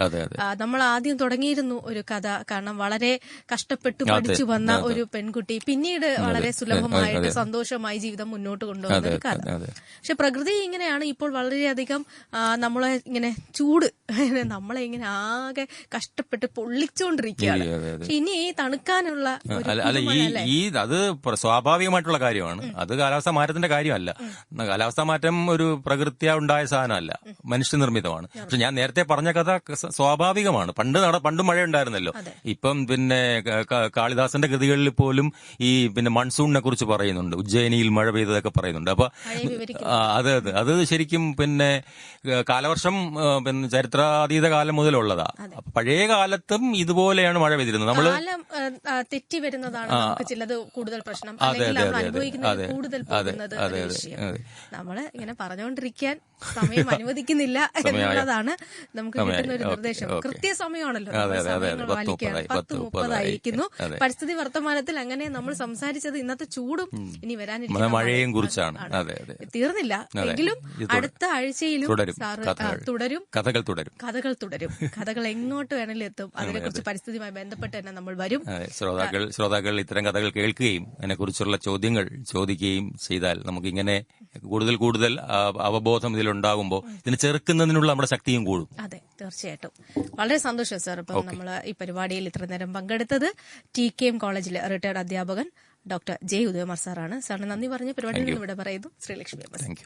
നമ്മൾ ആദ്യം തുടങ്ങിയിരുന്നു ഒരു കഥ. കാരണം വളരെ കഷ്ടപ്പെട്ട് പഠിച്ചു വന്ന ഒരു പെൺകുട്ടി. പിന്നീട് വളരെ സുലഭമായിട്ട് സന്തോഷമായി ജീവിതം മുന്നോട്ട് കൊണ്ടുപോകുന്ന ഒരു കഥ. പക്ഷെ പ്രകൃതി ഇങ്ങനെയാണ് ഇപ്പോൾ വളരെയധികം നമ്മളെ ഇങ്ങനെ ചൂട് നമ്മളെ ഇങ്ങനെ ആകെ കഷ്ടപ്പെട്ട് പൊള്ളിച്ചുകൊണ്ടിരിക്കുകയാണ്. പക്ഷെ ഇനി തണുക്കാനുള്ള അല്ല അല്ല ഈ ഈ അത് സ്വാഭാവികമായിട്ടുള്ള കാര്യമാണ്. അത് കാലാവസ്ഥ മാറ്റത്തിന്റെ കാര്യമല്ല. കാലാവസ്ഥ മാറ്റം ഒരു പ്രകൃത്യ ഉണ്ടായ സാധനം പ്രധാനമല്ല മനുഷ്യനിർമ്മിതമാണ്. പക്ഷെ ഞാൻ നേരത്തെ പറഞ്ഞ കഥ സ്വാഭാവികമാണ്. പണ്ട് നട പണ്ടും മഴ ഉണ്ടായിരുന്നല്ലോ ഇപ്പം പിന്നെ കാളിദാസന്റെ കൃതികളിൽ പോലും ഈ പിന്നെ മൺസൂണിനെ കുറിച്ച് പറയുന്നുണ്ട്. ഉജ്ജയിനിയിൽ മഴ പെയ്തതൊക്കെ പറയുന്നുണ്ട്. അപ്പൊ അതെ അതെ. അത് ശരിക്കും പിന്നെ കാലവർഷം പിന്നെ ചരിത്രാതീത കാലം മുതലുള്ളതാ. പഴയ കാലത്തും ഇതുപോലെയാണ് മഴ പെയ്തിരുന്നത്. ആ, തെറ്റി വരുന്നതാണ് ചിലത് കൂടുതൽ പ്രശ്നം. അതെ, അതെ, അതെ, അതെ, അതെ. നമ്മൾ ഇങ്ങനെ പറഞ്ഞുകൊണ്ടിരിക്കാൻ സമയം അനുവദിക്കുന്നില്ല എന്നുള്ളതാണ് നമുക്ക് കിട്ടുന്ന ഒരു നിർദ്ദേശം. കൃത്യ കൃത്യസമയമാണല്ലോ. അതെ, പത്ത് മുപ്പതായിരിക്കുന്നു. പരിസ്ഥിതി വർത്തമാനത്തിൽ അങ്ങനെ നമ്മൾ സംസാരിച്ചത് ഇന്നത്തെ ചൂടും ഇനി വരാനിരിക്കുന്ന മഴയും കുറിച്ചാണ്. തീർന്നില്ല. എങ്കിലും അടുത്ത ആഴ്ചയിലും തുടരും. കഥകൾ. തുടരും. കഥകൾ തുടരും. കഥകൾ എങ്ങോട്ട് വേണമെങ്കിലും എത്തും. അതിനെക്കുറിച്ച് പരിസ്ഥിതിയുമായി ബന്ധപ്പെട്ട് തന്നെ നമ്മൾ വരും. ശ്രോതാക്കൾ ശ്രോതാക്കൾ ഇത്തരം കഥകൾ കേൾക്കുകയും അതിനെക്കുറിച്ചുള്ള ചോദ്യങ്ങൾ ചോദിക്കുകയും ചെയ്താൽ നമുക്ക് ഇങ്ങനെ കൂടുതൽ കൂടുതൽ അവബോധം അവബോധം ഇതിലുണ്ടാകുമ്പോൾ ഇതിനെ ചെറുക്കുന്നതിനുള്ള നമ്മുടെ ശക്തിയും കൂടും. അതെ തീർച്ചയായിട്ടും. വളരെ സന്തോഷം സാർ ഇപ്പം നമ്മൾ ഈ പരിപാടിയിൽ ഇത്ര നേരം പങ്കെടുത്തത്. ടി കെ എം കോളേജിലെ റിട്ടയർഡ് അധ്യാപകൻ ഡോക്ടർ ജെ ഉദയകുമാർ സാറാണ്. സാറിന് നന്ദി പറഞ്ഞു പരിപാടിയിൽ നിന്ന് ഇവിടെ പറയുന്നു. ശ്രീലക്ഷ്മി താങ്ക്